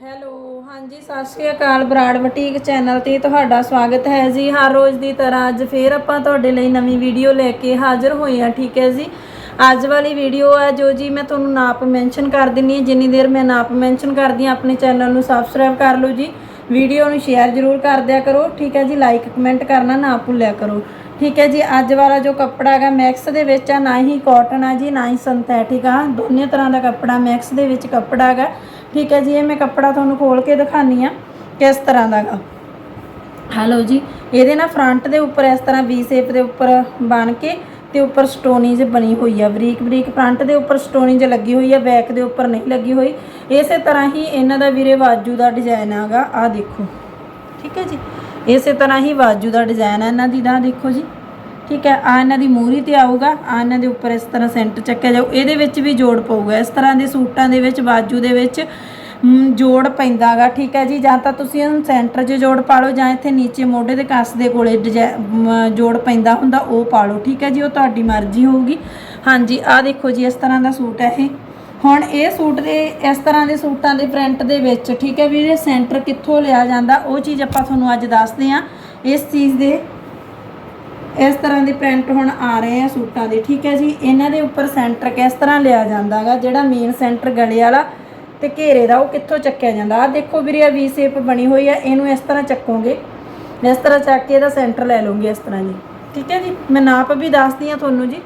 Hello, ਹਾਂਜੀ, ਸਤਿ ਸ਼੍ਰੀ ਅਕਾਲ Brar boutique channel ਤੇ ਤੁਹਾਡਾ ਸਵਾਗਤ ਹੈ ਜੀ। ਹਰ ਰੋਜ਼ ਦੀ ਤਰ੍ਹਾਂ ਅੱਜ ਫੇਰ ਆਪਾਂ ਤੁਹਾਡੇ ਲਈ ਨਵੀਂ ਵੀਡੀਓ ਲੈ ਕੇ ਹਾਜ਼ਰ ਹੋਏ ਹਾਂ, ਠੀਕ ਹੈ ਜੀ? ਅੱਜ ਵਾਲੀ ਵੀਡੀਓ ਆ ਜੋ ਜੀ ਮੈਂ ਤੁਹਾਨੂੰ ਨਾਪ ਮੈਂਸ਼ਨ ਕਰ ਦਿੰਨੀ ਹਾਂ। ਜਿੰਨੀ ਦੇਰ ਮੈਂ ਨਾਪ ਮੈਂਸ਼ਨ ਕਰਦੀ ਹਾਂ, ਆਪਣੇ ਚੈਨਲ ਨੂੰ ਸਬਸਕ੍ਰਾਈਬ ਕਰ ਲਓ ਜੀ। ਵੀਡੀਓ ਨੂੰ ਸ਼ੇਅਰ ਜ਼ਰੂਰ ਕਰ ਦਿਆ ਕਰੋ, ਠੀਕ ਹੈ ਜੀ? ਲਾਈਕ ਕਮੈਂਟ ਕਰਨਾ ਨਾ ਭੁੱਲਿਆ ਕਰੋ। ਠੀਕ ਹੈ ਜੀ, ਅੱਜ ਵਾਲਾ ਜੋ ਕੱਪੜਾ ਹੈਗਾ ਮੈਕਸ ਦੇ ਵਿੱਚ ਆ, ਨਾ ਹੀ ਕਾਟਨ ਆ ਜੀ, ਨਾ ਹੀ ਸਿੰਥੈਟਿਕ ਆ। ਦੋਨੇ ਤਰ੍ਹਾਂ ਦਾ ਕੱਪੜਾ ਮੈਕਸ ਦੇ ਵਿੱਚ ਕੱਪੜਾ ਹੈਗਾ। ਠੀਕ ਹੈ ਜੀ, ਇਹ ਮੈਂ ਕੱਪੜਾ ਤੁਹਾਨੂੰ ਖੋਲ ਕੇ ਦਿਖਾਨੀ ਆ, ਕਿਸ ਤਰ੍ਹਾਂ ਦਾ ਹੈਗਾ ਹੈਲੋ ਜੀ, ਇਹਦੇ ਨਾਲ ਫਰੰਟ ਦੇ ਉੱਪਰ ਇਸ ਤਰ੍ਹਾਂ ਵੀ ਸ਼ੇਪ ਦੇ ਉੱਪਰ ਬਣ ਕੇ ਤੇ ਉੱਪਰ ਸਟੋਨੀਜ ਬਣੀ ਹੋਈ ਆ, ਬਰੀਕ ਬਰੀਕ ਫਰੰਟ ਦੇ ਉੱਪਰ ਸਟੋਨੀਜ ਲੱਗੀ ਹੋਈ ਆ ਬੈਕ ਦੇ ਉੱਪਰ ਨਹੀਂ ਲੱਗੀ ਹੋਈ। ਇਸੇ ਤਰ੍ਹਾਂ ਹੀ ਇਹਨਾਂ ਦਾ ਵੀਰੇ ਵਾਜੂ ਦਾ ਡਿਜ਼ਾਈਨ ਹੈਗਾ ਆ ਦੇਖੋ। ਠੀਕ ਹੈ ਜੀ, ਇਸੇ ਤਰ੍ਹਾਂ ਹੀ ਵਾਜੂ ਦਾ ਡਿਜ਼ਾਈਨ ਆ ਇਹਨਾਂ ਦੀ ਦਾ ਦੇਖੋ ਜੀ। ਠੀਕ ਹੈ ਆ ਇਹਨਾਂ ਦੀ ਮੂਰੀ ਤੇ ਆਊਗਾ ਆ ਇਹਨਾਂ ਦੇ ਉੱਪਰ ਇਸ ਤਰ੍ਹਾਂ ਸੈਂਟਰ ਚੱਕਿਆ ਜਾਊ ਇਹਦੇ ਵਿੱਚ ਵੀ ਜੋੜ ਪਊਗਾ ਇਸ ਤਰ੍ਹਾਂ ਦੇ ਸੂਟਾਂ ਦੇ ਵਿੱਚ ਬਾਜੂ ਦੇ ਵਿੱਚ ਮ, ਜੋੜ ਪੈਂਦਾਗਾ ਠੀਕ ਹੈ ਜੀ ਜਾਂ ਤਾਂ ਤੁਸੀਂ ਇਹਨੂੰ ਸੈਂਟਰ 'ਚ ਜੋੜ ਪਾ ਲਓ ਜਾਂ ਇੱਥੇ ਨੀਚੇ ਮੋਢੇ ਦੇ ਕੱਸ ਦੇ ਕੋਲੇ ਡਿਜ਼ਾਈ- ਜੋੜ ਪੈਂਦਾ ਹੁੰਦਾ ਉਹ ਪਾ ਲਓ ਠੀਕ ਹੈ ਜੀ ਉਹ ਤੁਹਾਡੀ ਮਰਜ਼ੀ ਹੋਊਗੀ। ਹਾਂਜੀ ਆ ਦੇਖੋ ਜੀ ਇਸ ਤਰ੍ਹਾਂ ਦਾ ਸੂਟ ਹੈ ਇਹ। ਹੁਣ ਇਹ ਸੂਟ ਦੇ ਇਸ ਤਰ੍ਹਾਂ ਦੇ ਸੂਟਾਂ ਦੇ ਪ੍ਰਿੰਟ ਦੇ ਵਿੱਚ ਠੀਕ ਹੈ ਵੀਰੇ ਸੈਂਟਰ ਕਿੱਥੋਂ ਲਿਆ ਜਾਂਦਾ ਉਹ ਚੀਜ਼ ਆਪਾਂ ਤੁਹਾਨੂੰ ਅੱਜ ਦੱਸਦੇ ਹਾਂ ਇਸ ਚੀਜ਼ ਦੇ ਇਸ ਤਰ੍ਹਾਂ ਦੇ ਪ੍ਰਿੰਟ ਹੁਣ ਆ ਰਹੇ ਆ ਸੂਟਾਂ ਦੇ, ਠੀਕ ਹੈ ਜੀ? ਇਹਨਾਂ ਦੇ ਉੱਪਰ ਸੈਂਟਰ ਕਿਸ ਤਰ੍ਹਾਂ ਲਿਆ ਜਾਂਦਾਗਾ? ਜਿਹੜਾ ਮੇਨ ਸੈਂਟਰ ਗਲੇ ਵਾਲਾ ਤੇ ਘੇਰੇ ਦਾ, ਉਹ ਕਿੱਥੋਂ ਚੱਕਿਆ ਜਾਂਦਾ? ਆ ਦੇਖੋ ਵੀਰੇ ਆ ਵੀ ਸ਼ੇਪ ਬਣੀ ਹੋਈ ਆ, ਇਹਨੂੰ ਇਸ ਤਰ੍ਹਾਂ ਚੱਕੋਗੇ। ਇਸ ਤਰ੍ਹਾਂ ਚੱਕ ਕੇ ਇਹਦਾ ਸੈਂਟਰ ਲੈ ਲਓਗੇ ਇਸ ਤਰ੍ਹਾਂ ਜੀ। ਠੀਕ ਹੈ ਜੀ? ਮੈਂ ਨਾਪ ਵੀ ਦੱਸਦੀ ਆ ਤੁਹਾਨੂੰ ਜੀ।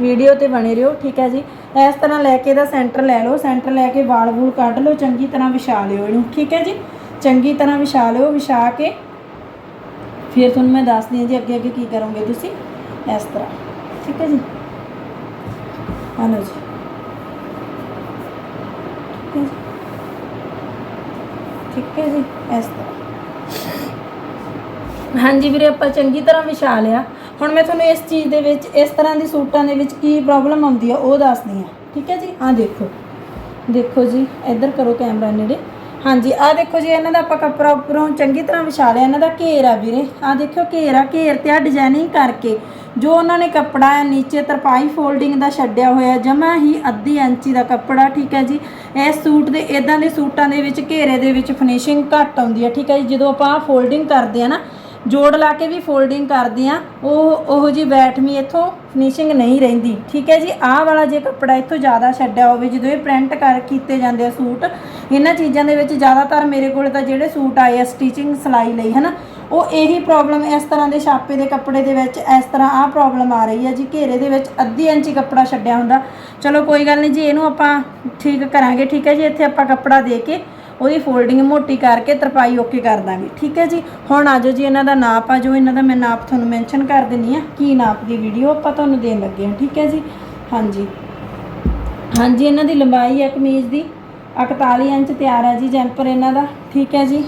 ਵੀਡੀਓ ਤੇ ਬਣੇ ਰਹੋ, ਠੀਕ ਹੈ ਜੀ? ਇਸ ਤਰ੍ਹਾਂ ਲੈ ਕੇ ਇਹਦਾ ਸੈਂਟਰ ਲੈ ਲਓ ਸੈਂਟਰ ਲੈ ਕੇ ਵਾਲ ਵੂਲ ਕੱਢ ਲਓ, ਚੰਗੀ ਤਰ੍ਹਾਂ ਵਿਛਾ ਲਿਓ ਇਹਨੂੰ, ਠੀਕ ਹੈ ਜੀ? ਚੰਗੀ ਤਰ੍ਹਾਂ ਵਿਛਾ ਲਿਓ, ਵਿਛਾ ਕੇ ਫਿਰ ਤੁਹਾਨੂੰ ਮੈਂ ਦੱਸਦੀ ਹਾਂ ਜੀ ਅੱਗੇ ਅੱਗੇ ਕੀ ਕਰੋਗੇ ਤੁਸੀਂ, ਇਸ ਤਰ੍ਹਾਂ। ਠੀਕ ਹੈ ਜੀ? ਆ ਲਓ ਜੀ। ਠੀਕ ਹੈ ਜੀ? ਠੀਕ ਹੈ ਜੀ, ਇਸ ਤਰ੍ਹਾਂ। ਹਾਂਜੀ ਵੀਰੇ, ਆਪਾਂ ਚੰਗੀ ਤਰ੍ਹਾਂ ਵਿਛਾ ਲਿਆ। ਹੁਣ ਮੈਂ ਤੁਹਾਨੂੰ ਇਸ ਚੀਜ਼ ਦੇ ਵਿੱਚ, ਇਸ ਤਰ੍ਹਾਂ ਦੀ ਸੂਟਾਂ ਦੇ ਵਿੱਚ ਕੀ ਪ੍ਰੋਬਲਮ ਆਉਂਦੀ ਆ, ਉਹ ਦੱਸਦੀ ਹਾਂ। ਠੀਕ ਹੈ ਜੀ? ਆਹ ਦੇਖੋ। ਦੇਖੋ ਜੀ, ਇੱਧਰ ਕਰੋ ਕੈਮਰਾ ਨੇੜੇ। ਹਾਂਜੀ, ਆਹ ਦੇਖੋ ਜੀ, ਇਹਨਾਂ ਦਾ ਆਪਾਂ ਕੱਪੜਾ ਉੱਪਰੋਂ ਚੰਗੀ ਤਰ੍ਹਾਂ ਵਿਛਾ ਲਿਆ, ਇਹਨਾਂ ਦਾ ਘੇਰ ਆ ਵੀਰੇ। ਆਹ ਦੇਖਿਓ ਘੇਰ ਆ, ਘੇਰ ਤੇ ਆ ਡਿਜ਼ਾਈਨਿੰਗ ਕਰਕੇ। ਜੋ ਉਹਨਾਂ ਨੇ ਕੱਪੜਾ ਹੈ ਨੀਚੇ ਤਰਪਾਈ ਫੋਲਡਿੰਗ ਦਾ ਛੱਡਿਆ ਹੋਇਆ, ਜਮਾ ਹੀ ਅੱਧੀ ਇੰਚੀ ਦਾ ਕੱਪੜਾ, ਠੀਕ ਹੈ ਜੀ। ਇਸ ਸੂਟ ਦੇ ਇਦਾਂ ਦੇ ਸੂਟਾਂ ਦੇ ਵਿੱਚ, ਘੇਰੇ ਦੇ ਵਿੱਚ ਫਿਨਿਸ਼ਿੰਗ ਘੱਟ ਆਉਂਦੀ ਹੈ, ਠੀਕ ਹੈ ਜੀ। ਜਦੋਂ ਆਪਾਂ ਫੋਲਡਿੰਗ ਕਰਦੇ ਆ ਨਾ, ਜੋੜ ਲਾ ਕੇ ਵੀ ਫੋਲਡਿੰਗ ਕਰਦੇ ਆ, ਉਹ ਉਹ ਜੀ ਬੈਠਵੀਂ ਇੱਥੋਂ ਫਿਨਿਸ਼ਿੰਗ ਨਹੀਂ ਰਹਿੰਦੀ, ਠੀਕ ਹੈ ਜੀ। ਆਹ ਵਾਲਾ ਜੇ ਕੱਪੜਾ ਇੱਥੋਂ ਜ਼ਿਆਦਾ ਛੱਡਿਆ ਹੋਵੇ, ਜਦੋਂ ਇਹ ਪ੍ਰਿੰਟ ਕਰ ਕੀਤੇ ਜਾਂਦੇ ਆ ਸੂਟ ਇਹਨਾਂ ਚੀਜ਼ਾਂ ਦੇ ਵਿੱਚ ਜ਼ਿਆਦਾਤਰ ਮੇਰੇ ਕੋਲ ਤਾਂ ਜਿਹੜੇ ਸੂਟ ਆਏ ਆ ਸਟਿਚਿੰਗ ਸਿਲਾਈ ਲਈ, ਹਨਾ? ਉਹ ਇਹੀ ਪ੍ਰੋਬਲਮ ਇਸ ਤਰ੍ਹਾਂ ਦੇ ਛਾਪੇ ਦੇ ਕੱਪੜੇ ਦੇ ਵਿੱਚ, ਇਸ ਤਰ੍ਹਾਂ ਆਹ ਪ੍ਰੋਬਲਮ ਆ ਰਹੀ ਹੈ ਜੀ, ਘੇਰੇ ਦੇ ਵਿੱਚ ਅੱਧੀ ਇੰਚੀ ਕੱਪੜਾ ਛੱਡਿਆ ਹੁੰਦਾ। ਚਲੋ ਕੋਈ ਗੱਲ ਨਹੀਂ ਜੀ, ਇਹਨੂੰ ਆਪਾਂ ਠੀਕ ਕਰਾਂਗੇ, ਠੀਕ ਹੈ ਜੀ? ਇੱਥੇ ਆਪਾਂ ਕੱਪੜਾ ਦੇ ਕੇ ਉਹਦੀ ਫੋਲਡਿੰਗ ਮੋਟੀ ਕਰਕੇ ਤਰਪਾਈ ਓਕੇ ਕਰ ਦਾਂਗੇ, ਠੀਕ ਹੈ ਜੀ? ਹੁਣ ਆਜੋ ਜੀ, ਇਹਨਾਂ ਦਾ ਨਾਪ ਆ ਜੋ ਇਹਨਾਂ ਦਾ ਮੈਂ ਨਾਪ ਤੁਹਾਨੂੰ ਮੈਂਸ਼ਨ ਕਰ ਦਿੰਨੀ ਆ ਕੀ ਨਾਪ ਦੀ ਵੀਡੀਓ ਆਪਾਂ ਤੁਹਾਨੂੰ ਦੇਣ ਲੱਗੇ ਹਾਂ, ਠੀਕ ਹੈ ਜੀ? ਹਾਂਜੀ। ਹਾਂਜੀ, ਇਹਨਾਂ ਦੀ ਲੰਬਾਈ ਹੈ ਕਮੀਜ਼ ਦੀ। 41 ਇੰਚ ਤਿਆਰ ਹੈ ਜੀ ਜੈਂਪਰ ਇਹਨਾਂ ਦਾ, ਠੀਕ ਹੈ ਜੀ।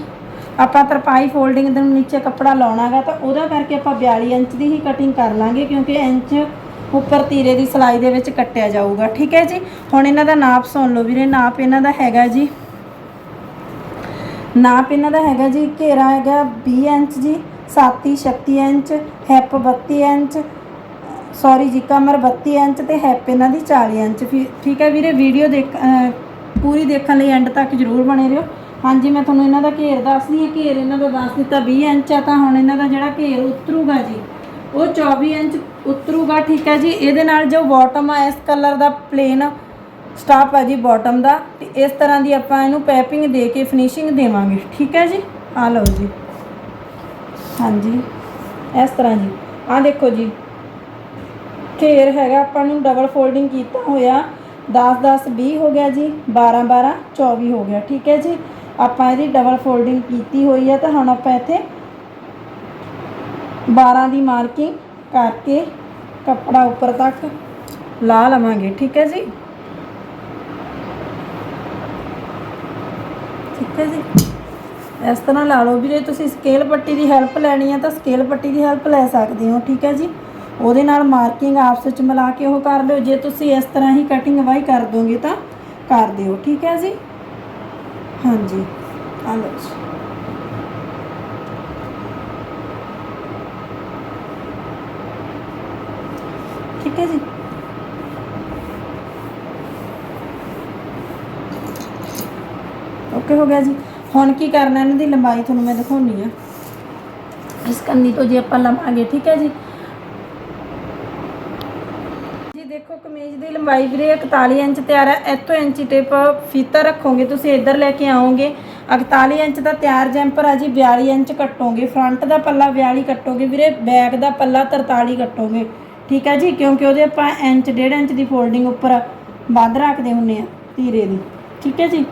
ਆਪਾਂ ਤਰਪਾਈ ਫੋਲਡਿੰਗ ਦੇ ਨੀਚੇ ਕੱਪੜਾ ਲਾਉਣਾਗਾ ਤਾਂ ਉਹਦਾ ਕਰਕੇ ਆਪਾਂ 42 ਇੰਚ ਦੀ ਹੀ ਕਟਿੰਗ ਕਰ ਲਾਂਗੇ ਕਿਉਂਕਿ ਇੰਚ ਉੱਪਰ ਤੀਰੇ ਦੀ ਸਿਲਾਈ ਦੇ ਵਿੱਚ ਕੱਟਿਆ ਜਾਊਗਾ, ਠੀਕ ਹੈ ਜੀ। ਹੁਣ ਇਹਨਾਂ ਦਾ ਨਾਪ ਸੁਣ ਲਓ ਵੀਰੇ, ਨਾਪ ਇਹਨਾਂ ਦਾ ਹੈਗਾ ਜੀ। ਨਾਪ ਇਹਨਾਂ ਦਾ ਹੈਗਾ ਜੀ, ਘੇਰਾ ਹੈਗਾ 20 ਇੰਚ ਜੀ, ਸਾਤੀ 36 ਇੰਚ ਹੈਪ 32 ਇੰਚ ਸੌਰੀ ਜੀ, ਕਮਰ 32 ਇੰਚ ਤੇ ਹੈਪ ਇਹਨਾਂ ਦੀ 40 ਇੰਚ। ਫੀ- ਠੀਕ ਹੈ ਵੀਰੇ ਵੀਡੀਓ ਦੇਖ ਪੂਰੀ ਦੇਖਣ ਲਈ ਐਂਡ ਤੱਕ ਜਰੂਰ ਬਣੇ ਰਹੋ। ਹਾਂਜੀ, ਮੈਂ ਤੁਹਾਨੂੰ ਇਹਨਾਂ ਦਾ ਘੇਰ ਦੱਸਦੀ ਹਾਂ। ਘੇਰ ਇਹਨਾਂ ਦਾ ਦੱਸ ਦਿੱਤਾ 20 ਇੰਚ ਆ, ਤਾਂ ਹੁਣ ਇਹਨਾਂ ਦਾ ਜਿਹੜਾ ਘੇਰ ਉਤਰੂਗਾ ਜੀ, ਉਹ 24 ਇੰਚ ਉਤਰੂਗਾ, ਠੀਕ ਹੈ ਜੀ। ਇਹਦੇ ਨਾਲ ਜੋ ਬਾਟਮ ਆ, ਇਸ ਕਲਰ ਦਾ ਪਲੇਨ ਸਟਾਪ ਆ ਜੀ ਬਾਟਮ ਦਾ। ਤੇ ਇਸ ਤਰ੍ਹਾਂ ਦੀ ਆਪਾਂ ਇਹਨੂੰ ਪੈਪਿੰਗ ਦੇ ਕੇ ਫਿਨਿਸ਼ਿੰਗ ਦੇਵਾਂਗੇ, ਠੀਕ ਹੈ ਜੀ? ਆ ਲਓ ਜੀ। ਹਾਂਜੀ, ਇਸ ਤਰ੍ਹਾਂ ਜੀ। ਆ ਦੇਖੋ ਜੀ। ਘੇਰ ਹੈਗਾ, ਆਪਾਂ ਨੂੰ ਡਬਲ ਫੋਲਡਿੰਗ ਕੀਤਾ ਹੋਇਆ। 10 10 20 ਹੋ ਗਿਆ ਜੀ 12 12 24 ਹੋ ਗਿਆ, ਠੀਕ ਹੈ ਜੀ। ਆਪਾਂ ਇਹਦੀ ਡਬਲ ਫੋਲਡਿੰਗ ਕੀਤੀ ਹੋਈ ਹੈ ਤਾਂ ਹੁਣ ਆਪਾਂ ਇੱਥੇ 12 ਦੀ ਮਾਰਕਿੰਗ ਕਰਕੇ ਕੱਪੜਾ ਉੱਪਰ ਤੱਕ ਲਾ ਲਵਾਂਗੇ, ਠੀਕ ਹੈ ਜੀ। ਠੀਕ ਹੈ ਜੀ। ਇਸ ਤਰ੍ਹਾਂ ਲਾ ਲਓ ਜੇ ਤੁਸੀਂ ਸਕੇਲ ਪੱਟੀ ਦੀ ਹੈਲਪ ਲੈਣੀ ਹੈ ਤਾਂ ਸਕੇਲ ਪੱਟੀ ਦੀ ਹੈਲਪ ਲੈ ਸਕਦੇ ਹੋ, ਠੀਕ ਹੈ ਜੀ। ਉਹਦੇ ਨਾਲ ਮਾਰਕਿੰਗ ਆਪਸ ਵਿੱਚ ਮਿਲਾ ਕੇ ਉਹ ਕਰ ਲਿਓ। ਜੇ ਤੁਸੀਂ ਇਸ ਤਰ੍ਹਾਂ ਹੀ ਕਟਿੰਗ ਵਾਈ ਕਰ ਦੋਗੇ ਤਾਂ ਕਰ ਦਿਓ, ਠੀਕ ਹੈ ਜੀ? ਹਾਂਜੀ। ਆ ਲਓ ਜੀ। ਠੀਕ ਹੈ ਜੀ? ਓਕੇ ਹੋ ਗਿਆ ਜੀ। ਹੁਣ ਕੀ ਕਰਨਾ? ਇਹਨਾਂ ਦੀ ਲੰਬਾਈ ਤੁਹਾਨੂੰ ਮੈਂ ਦਿਖਾਉਣੀ ਆ। ਇਸ ਕੰਨੀ ਤੋਂ ਜੇ ਆਪਾਂ ਲਵਾਂਗੇ, ਠੀਕ ਹੈ ਜੀ ਜੀ? ਦੇਖੋ ਦੀ ਲੰਬਾਈ ਵੀਰੇ 41 ਇੰਚ ਤਿਆਰ ਹੈ ਇੱਥੋਂ ਇੰਚੀ ਟੇਪ ਫੀਤਾ ਰੱਖੋਗੇ, ਤੁਸੀਂ ਇੱਧਰ ਲੈ ਕੇ ਆਓਗੇ। 41 ਇੰਚ ਦਾ ਤਿਆਰ ਜੈਂਪਰ ਆ ਜੀ 42 ਇੰਚ ਕੱਟੋਗੇ। ਫਰੰਟ ਦਾ ਪੱਲਾ 42 ਕੱਟੋਗੇ ਵੀਰੇ, ਬੈਕ ਦਾ ਪੱਲਾ 43 ਕੱਟੋਗੇ। ਠੀਕ ਹੈ ਜੀ, ਕਿਉਂਕਿ ਉਹਦੇ ਆਪਾਂ ਇੰਚ, ਡੇਢ ਇੰਚ ਦੀ ਫੋਲਡਿੰਗ ਉੱਪਰ ਬੰਦ ਰੱਖਦੇ ਹੁੰਨੇ ਆ ਧੀਰੇ ਦੀ। ਠੀਕ ਹੈ ਜੀ?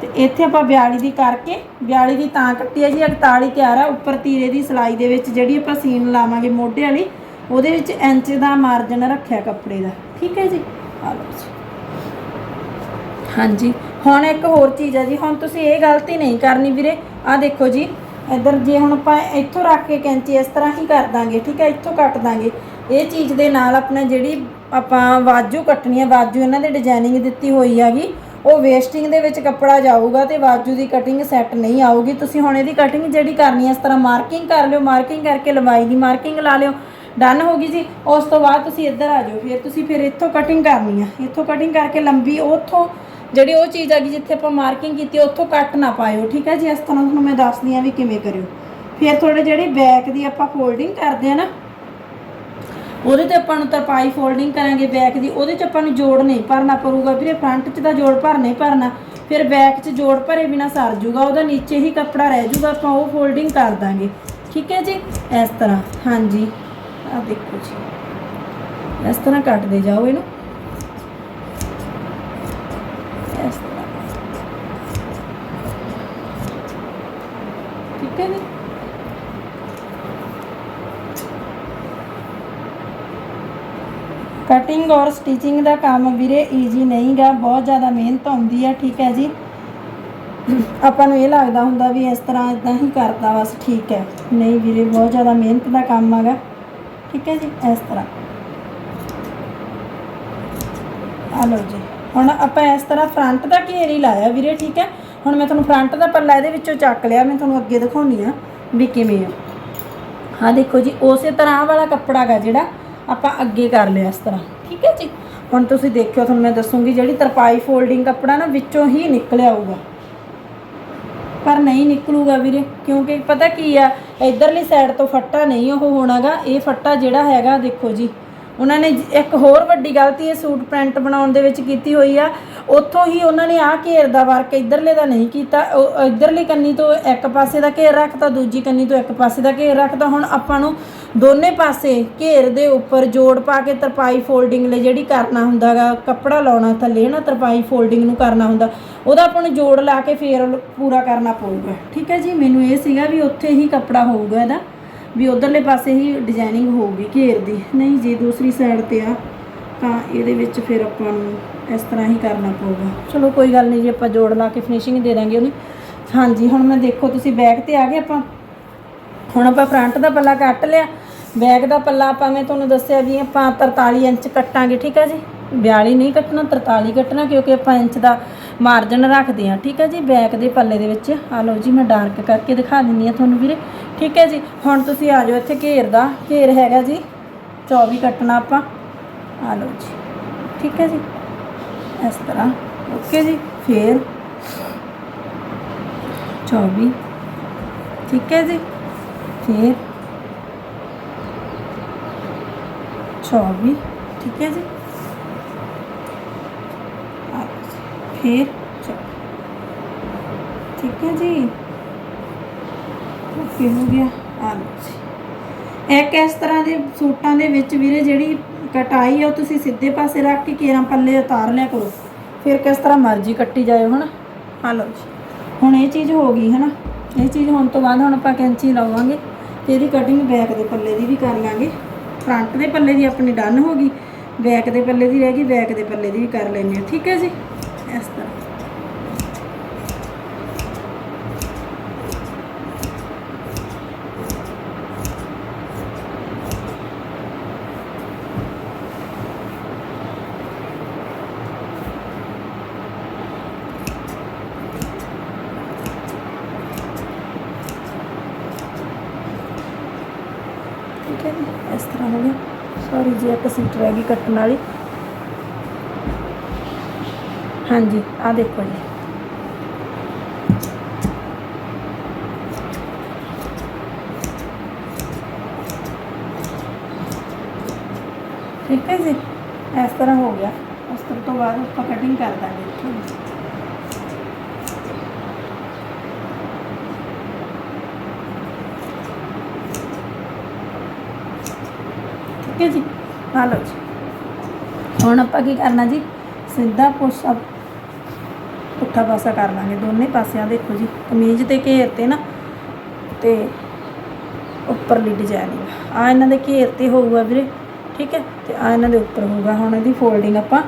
ਤੇ ਇੱਥੇ ਆਪਾਂ 42 ਦੀ ਕਰਕੇ 42 ਦੀ ਤਾਂ ਕੱਟੀ ਹੈ ਜੀ 41 ਤਿਆਰ ਆ। ਉੱਪਰ ਤੀਰੇ ਦੀ ਸਲਾਈ ਦੇ ਵਿੱਚ ਜਿਹੜੀ ਆਪਾਂ ਸੀਨ ਲਾਵਾਂਗੇ ਮੋਢੇ ਵਾਲੀ, ਉਹਦੇ ਵਿੱਚ ਇੰਚ ਦਾ ਮਾਰਜਨ ਰੱਖਿਆ ਕੱਪੜੇ ਦਾ। ਠੀਕ ਹੈ ਜੀ? ਆ ਲਓ ਜੀ। ਹਾਂਜੀ, ਹੁਣ ਇੱਕ ਹੋਰ ਚੀਜ਼ ਹੈ ਜੀ। ਹੁਣ ਤੁਸੀਂ ਇਹ ਗਲਤੀ ਨਹੀਂ ਕਰਨੀ ਵੀਰੇ। ਆ ਦੇਖੋ ਜੀ, ਇੱਧਰ ਜੇ ਹੁਣ ਆਪਾਂ ਇੱਥੋਂ ਰੱਖ ਕੇ ਕੈਂਚੀ ਇਸ ਤਰ੍ਹਾਂ ਹੀ ਕਰ ਦਾਂਗੇ, ਠੀਕ ਹੈ? ਇੱਥੋਂ ਕੱਟ ਦਾਂਗੇ। ਇਹ ਚੀਜ਼ ਦੇ ਨਾਲ ਆਪਣਾ ਜਿਹੜੀ ਆਪਾਂ ਵਾਜੂ ਕੱਟਣੀ ਹੈ ਵਾਜੂ ਇਹਨਾਂ ਦੇ ਡਿਜ਼ਾਈਨਿੰਗ ਦਿੱਤੀ ਹੋਈ ਹੈਗੀ ਉਹ ਵੇਸਟਿੰਗ ਦੇ ਵਿੱਚ ਕੱਪੜਾ ਜਾਊਗਾ ਤੇ ਵਾਜੂ ਦੀ ਕਟਿੰਗ ਸੈੱਟ ਨਹੀਂ ਆਊਗੀ। ਤੁਸੀਂ ਹੁਣ ਇਹਦੀ ਕਟਿੰਗ ਜਿਹੜੀ ਕਰਨੀ ਹੈ ਇਸ ਤਰ੍ਹਾਂ ਮਾਰਕਿੰਗ ਕਰ ਲਿਓ ਮਾਰਕਿੰਗ ਕਰਕੇ ਲੰਬਾਈ ਦੀ ਮਾਰਕਿੰਗ ਲਾ ਲਿਓ। ਡਨ ਹੋ ਗਈ ਜੀ ਉਸ ਤੋਂ ਬਾਅਦ ਤੁਸੀਂ ਇੱਧਰ ਆ ਜਾਓ ਫਿਰ। ਤੁਸੀਂ ਫਿਰ ਇੱਥੋਂ ਕਟਿੰਗ ਕਰਨੀ ਆ। ਇੱਥੋਂ ਕਟਿੰਗ ਕਰਕੇ ਲੰਬੀ ਉੱਥੋਂ ਜਿਹੜੀ ਉਹ ਚੀਜ਼ ਆ ਗਈ ਜਿੱਥੇ ਆਪਾਂ ਮਾਰਕਿੰਗ ਕੀਤੀ, ਉੱਥੋਂ ਕੱਟ ਨਾ ਪਾਇਓ, ਠੀਕ ਹੈ ਜੀ? ਇਸ ਤਰ੍ਹਾਂ ਤੁਹਾਨੂੰ ਮੈਂ ਦੱਸਦੀ ਆ ਵੀ ਕਿਵੇਂ ਕਰਿਓ। ਫਿਰ ਥੋੜੇ ਜਿਹੜੀ ਬੈਕ ਦੀ ਆਪਾਂ ਫੋਲਡਿੰਗ ਕਰਦੇ ਆ ਨਾ, ਉਹਦੇ ਤੇ ਆਪਾਂ ਨੂੰ ਤਰਪਾਈ ਫੋਲਡਿੰਗ ਕਰਾਂਗੇ ਬੈਕ ਦੀ। ਉਹਦੇ 'ਚ ਆਪਾਂ ਨੂੰ ਜੋੜ ਨਹੀਂ ਭਰਨਾ ਪਊਗਾ ਵੀਰੇ ਫਰੰਟ 'ਚ ਤਾਂ ਜੋੜ ਭਰਨਾ ਹੀ ਭਰਨਾ। ਫਿਰ ਬੈਕ 'ਚ ਜੋੜ ਭਰੇ ਬਿਨਾ ਸਰ ਜੂਗਾ ਉਹਦਾ ਨੀਚੇ ਹੀ ਕੱਪੜਾ ਰਹਿ ਜੂਗਾ ਆਪਾਂ ਉਹ ਫੋਲਡਿੰਗ ਕਰ ਦਾਂਗੇ। ਠੀਕ ਹੈ ਜੀ? ਇਸ ਤਰ੍ਹਾਂ, ਹਾਂਜੀ। ਆ ਦੇਖੋ ਜੀ। ਇਸ ਤਰ੍ਹਾਂ ਕੱਟਦੇ ਜਾਓ ਇਹਨੂੰ। ਇਸ ਤਰ੍ਹਾਂ। ਠੀਕ ਹੈ ਜੀ। ਕਟਿੰਗ ਔਰ ਸਟਿਚਿੰਗ ਦਾ ਕੰਮ ਵੀਰੇ ਈਜ਼ੀ ਨਹੀਂਗਾ, ਬਹੁਤ ਜ਼ਿਆਦਾ ਮਿਹਨਤ ਆਉਂਦੀ ਹੈ ਠੀਕ ਹੈ ਜੀ। ਆਪਾਂ ਨੂੰ ਇਹ ਲੱਗਦਾ ਹੁੰਦਾ ਵੀ ਇਸ ਤਰ੍ਹਾਂ ਇਦਾਂ ਹੀ ਕਰਦਾ ਬਸ ਠੀਕ ਹੈ। ਨਹੀਂ ਵੀਰੇ, ਬਹੁਤ ਜ਼ਿਆਦਾ ਮਿਹਨਤ ਦਾ ਕੰਮ ਹੈਗਾ। ਠੀਕ ਹੈ ਜੀ, ਇਸ ਤਰ੍ਹਾਂ। ਆ ਲਓ ਜੀ। ਹੁਣ ਆਪਾਂ ਇਸ ਤਰ੍ਹਾਂ ਫਰੰਟ ਦਾ ਘੇਰ ਹੀ ਲਾਇਆ ਵੀਰੇ, ਠੀਕ ਹੈ। ਹੁਣ ਮੈਂ ਤੁਹਾਨੂੰ ਫਰੰਟ ਦਾ ਪੱਲਾ ਇਹਦੇ ਵਿੱਚੋਂ ਚੱਕ ਲਿਆ, ਮੈਂ ਤੁਹਾਨੂੰ ਅੱਗੇ ਦਿਖਾਉਣੀ ਆ ਵੀ ਕਿਵੇਂ ਆ। ਹਾਂ ਦੇਖੋ ਜੀ, ਉਸੇ ਤਰ੍ਹਾਂ ਵਾਲਾ ਕੱਪੜਾ ਗਾ ਜਿਹੜਾ ਆਪਾਂ ਅੱਗੇ ਕਰ ਲਿਆ ਇਸ ਤਰ੍ਹਾਂ, ਠੀਕ ਹੈ ਜੀ। ਹੁਣ ਤੁਸੀਂ ਦੇਖਿਓ, ਤੁਹਾਨੂੰ ਮੈਂ ਦੱਸੂਗੀ ਜਿਹੜੀ ਤਰਪਾਈ ਫੋਲਡਿੰਗ ਕੱਪੜਾ ਨਾ ਵਿੱਚੋਂ ਹੀ ਨਿਕਲਿਆ ਆਊਗਾ ਪਰ ਨਹੀਂ ਨਿਕਲੂਗਾ ਵੀਰੇ, ਕਿਉਂਕਿ ਪਤਾ ਕੀ ਆ, ਇਧਰਲੀ ਸਾਈਡ ਤੋਂ ਫੱਟਾ ਨਹੀਂ ਉਹ ਹੋਣਾਗਾ, ਇਹ ਫੱਟਾ ਜਿਹੜਾ ਹੈਗਾ ਦੇਖੋ ਜੀ। ਉਹਨਾਂ ਨੇ ਇੱਕ ਹੋਰ ਵੱਡੀ ਗਲਤੀ ਇਹ ਸੂਟ ਪ੍ਰਿੰਟ ਬਣਾਉਣ ਦੇ ਵਿੱਚ ਕੀਤੀ ਹੋਈ ਆ, ਉੱਥੋਂ ਹੀ ਉਹਨਾਂ ਨੇ ਆਹ ਘੇਰ ਦਾ ਵਰਕ ਇਧਰਲੇ ਦਾ ਨਹੀਂ ਕੀਤਾ, ਉਹ ਇਧਰਲੀ ਕੰਨੀ ਤੋਂ ਇੱਕ ਪਾਸੇ ਦਾ ਘੇਰ ਰੱਖਤਾ, ਦੂਜੀ ਕੰਨੀ ਤੋਂ ਇੱਕ ਪਾਸੇ ਦਾ ਘੇਰ ਰੱਖਤਾ, ਹੁਣ ਆਪਾਂ ਨੂੰ ਦੋਨੇ ਪਾਸੇ ਘੇਰ ਦੇ ਉੱਪਰ ਜੋੜ ਪਾ ਕੇ ਤਰਪਾਈ ਫੋਲਡਿੰਗ ਲਈ ਜਿਹੜੀ ਕਰਨਾ ਹੁੰਦਾਗਾ ਕੱਪੜਾ ਲਾਉਣਾ, ਥੱਲੇ ਨਾ ਤਰਪਾਈ ਫੋਲਡਿੰਗ ਨੂੰ ਕਰਨਾ ਹੁੰਦਾ, ਉਹਦਾ ਆਪਾਂ ਨੂੰ ਜੋੜ ਲਾ ਕੇ ਫੇਰ ਪੂਰਾ ਕਰਨਾ ਪਊਗਾ। ਠੀਕ ਹੈ ਜੀ? ਮੈਨੂੰ ਇਹ ਸੀਗਾ ਵੀ ਉੱਥੇ ਹੀ ਕੱਪੜਾ ਹੋਊਗਾ ਇਹਦਾ, ਵੀ ਉਧਰਲੇ ਪਾਸੇ ਹੀ ਡਿਜ਼ਾਈਨਿੰਗ ਹੋਊਗੀ ਘੇਰ ਦੀ। ਨਹੀਂ ਜੇ, ਦੂਸਰੀ ਸਾਈਡ ਤੇ ਆ, ਤਾਂ ਇਹਦੇ ਵਿੱਚ ਫਿਰ ਆਪਾਂ ਨੂੰ ਇਸ ਤਰ੍ਹਾਂ ਹੀ ਕਰਨਾ ਪਊਗਾ। ਚਲੋ ਕੋਈ ਗੱਲ ਨਹੀਂ ਜੀ, ਆਪਾਂ ਜੋੜ ਲਾ ਕੇ ਫਿਨਿਸ਼ਿੰਗ ਦੇ ਦਾਂਗੇ ਉਹਦੀ ਹਾਂਜੀ, ਹੁਣ ਮੈਂ ਦੇਖੋ, ਤੁਸੀਂ ਬੈਕ ਤੇ ਆ ਗਏ ਆਪਾਂ। ਹੁਣ ਆਪਾਂ ਫਰੰਟ ਦਾ ਪੱਲਾ ਕੱਟ ਲਿਆ। ਬੈਕ ਦਾ ਪੱਲਾ ਆਪਾਂ, ਮੈਂ ਤੁਹਾਨੂੰ ਦੱਸਿਆ ਵੀ ਆਪਾਂ 43 ਇੰਚ ਕੱਟਾਂਗੇ, ਠੀਕ ਹੈ ਜੀ? 42 ਨਹੀਂ ਕੱਟਣਾ 43 ਕੱਟਣਾ, ਕਿਉਂਕਿ ਆਪਾਂ ਇੰਚ ਦਾ ਮਾਰਜਨ ਰੱਖਦੇ ਹਾਂ, ਠੀਕ ਹੈ ਜੀ? ਬੈਕ ਦੇ ਪੱਲੇ ਦੇ ਵਿੱਚ ਆ ਲਓ ਜੀ, ਮੈਂ ਡਾਰਕ ਕਰਕੇ ਦਿਖਾ ਦਿੰਨੀ ਆ ਤੁਹਾਨੂੰ ਵੀਰੇ, ਠੀਕ ਹੈ ਜੀ? ਹੁਣ ਤੁਸੀਂ ਆ ਜਾਓ ਇੱਥੇ ਘੇਰ ਦਾ, ਘੇਰ ਹੈਗਾ ਜੀ 24 ਕੱਟਣਾ ਆਪਾਂ ਆ ਲਓ ਜੀ, ਠੀਕ ਹੈ ਜੀ? ਇਸ ਤਰ੍ਹਾਂ ਓਕੇ ਜੀ, ਫੇਰ 24 ਠੀਕ ਹੈ ਜੀ? ਫਿਰ 24 ਠੀਕ ਹੈ ਜੀ? ਫਿਰ ਚੌਵੀ। ਠੀਕ ਹੈ ਜੀ? ਓਕੇ ਹੋ ਗਿਆ? ਆ ਲਓ ਜੀ। ਇੱਕ ਇਸ ਤਰ੍ਹਾਂ ਦੇ ਸੂਟਾਂ ਦੇ ਵਿੱਚ ਵੀਰੇ ਜਿਹੜੀ ਕਟਾਈ ਆ, ਉਹ ਤੁਸੀਂ ਸਿੱਧੇ ਪਾਸੇ ਰੱਖ ਕੇ ਕੇਰਾਂ ਪੱਲੇ ਉਤਾਰ ਲਿਆ ਕਰੋ। ਫਿਰ ਕਿਸ ਤਰ੍ਹਾਂ ਮਰਜ਼ੀ ਕੱਟੀ ਜਾਇਓ, ਹਨਾ? ਆ ਲਓ ਜੀ। ਹੁਣ ਇਹ ਚੀਜ਼ ਹੋ ਗਈ, ਹਨਾ? ਇਹ ਚੀਜ਼ ਹੋਣ ਤੋਂ ਬਾਅਦ ਹੁਣ ਆਪਾਂ ਕੈਂਚੀ ਲਾਵਾਂਗੇ ਤੇ ਇਹਦੀ ਕਟਿੰਗ ਬੈਕ ਦੇ ਪੱਲੇ ਦੀ ਵੀ ਕਰ ਲਾਂਗੇ। ਫਰੰਟ ਦੇ ਪੱਲੇ ਦੀ ਆਪਣੀ ਡਨ ਹੋ ਗਈ ਬੈਕ ਦੇ ਪੱਲੇ ਦੀ ਰਹਿ ਗਈ ਬੈਕ ਦੇ ਪੱਲੇ ਦੀ ਵੀ ਕਰ ਲੈਂਦੇ ਆ ਠੀਕ ਹੈ ਜੀ? ਇਸ ਤਰ੍ਹਾਂ। ਸੀਟ ਰਹਿ ਗਈ ਕੱਟਣ ਵਾਲੀ। ਹਾਂਜੀ ਆ ਦੇਖੋ ਜੀ। ਠੀਕ ਹੈ ਜੀ, ਇਸ ਤਰ੍ਹਾਂ ਹੋ ਗਿਆ। ਉਸ ਤੋਂ ਬਾਅਦ ਆਪਾਂ ਕਟਿੰਗ ਕਰ ਦਾਂਗੇ। ਠੀਕ ਹੈ ਠੀਕ ਹੈ ਜੀ। ਆ ਲਓ ਜੀ। ਹੁਣ ਆਪਾਂ ਕੀ ਕਰਨਾ ਜੀ? ਸਿੱਧਾ ਪੁੱਛਾ ਪੁੱਠਾ ਪਾਸਾ ਕਰ ਲਾਂਗੇ। ਦੋਨੇ ਪਾਸਿਆਂ ਦੇਖੋ ਜੀ। ਕਮੀਜ਼ ਤੇ ਘੇਰ ਤੇ ਨਾ, ਤੇ ਉੱਪਰਲੀ ਡਿਜ਼ਾਈਨਿੰਗ ਆ। ਇਹਨਾਂ ਦੇ ਘੇਰ ਤੇ ਹੋਊਗਾ ਵੀਰੇ, ਠੀਕ ਹੈ? ਤੇ ਆ ਇਹਨਾਂ ਦੇ ਉੱਪਰ ਹੋਊਗਾ। ਹੁਣ ਇਹਦੀ ਫੋਲਡਿੰਗ ਆਪਾਂ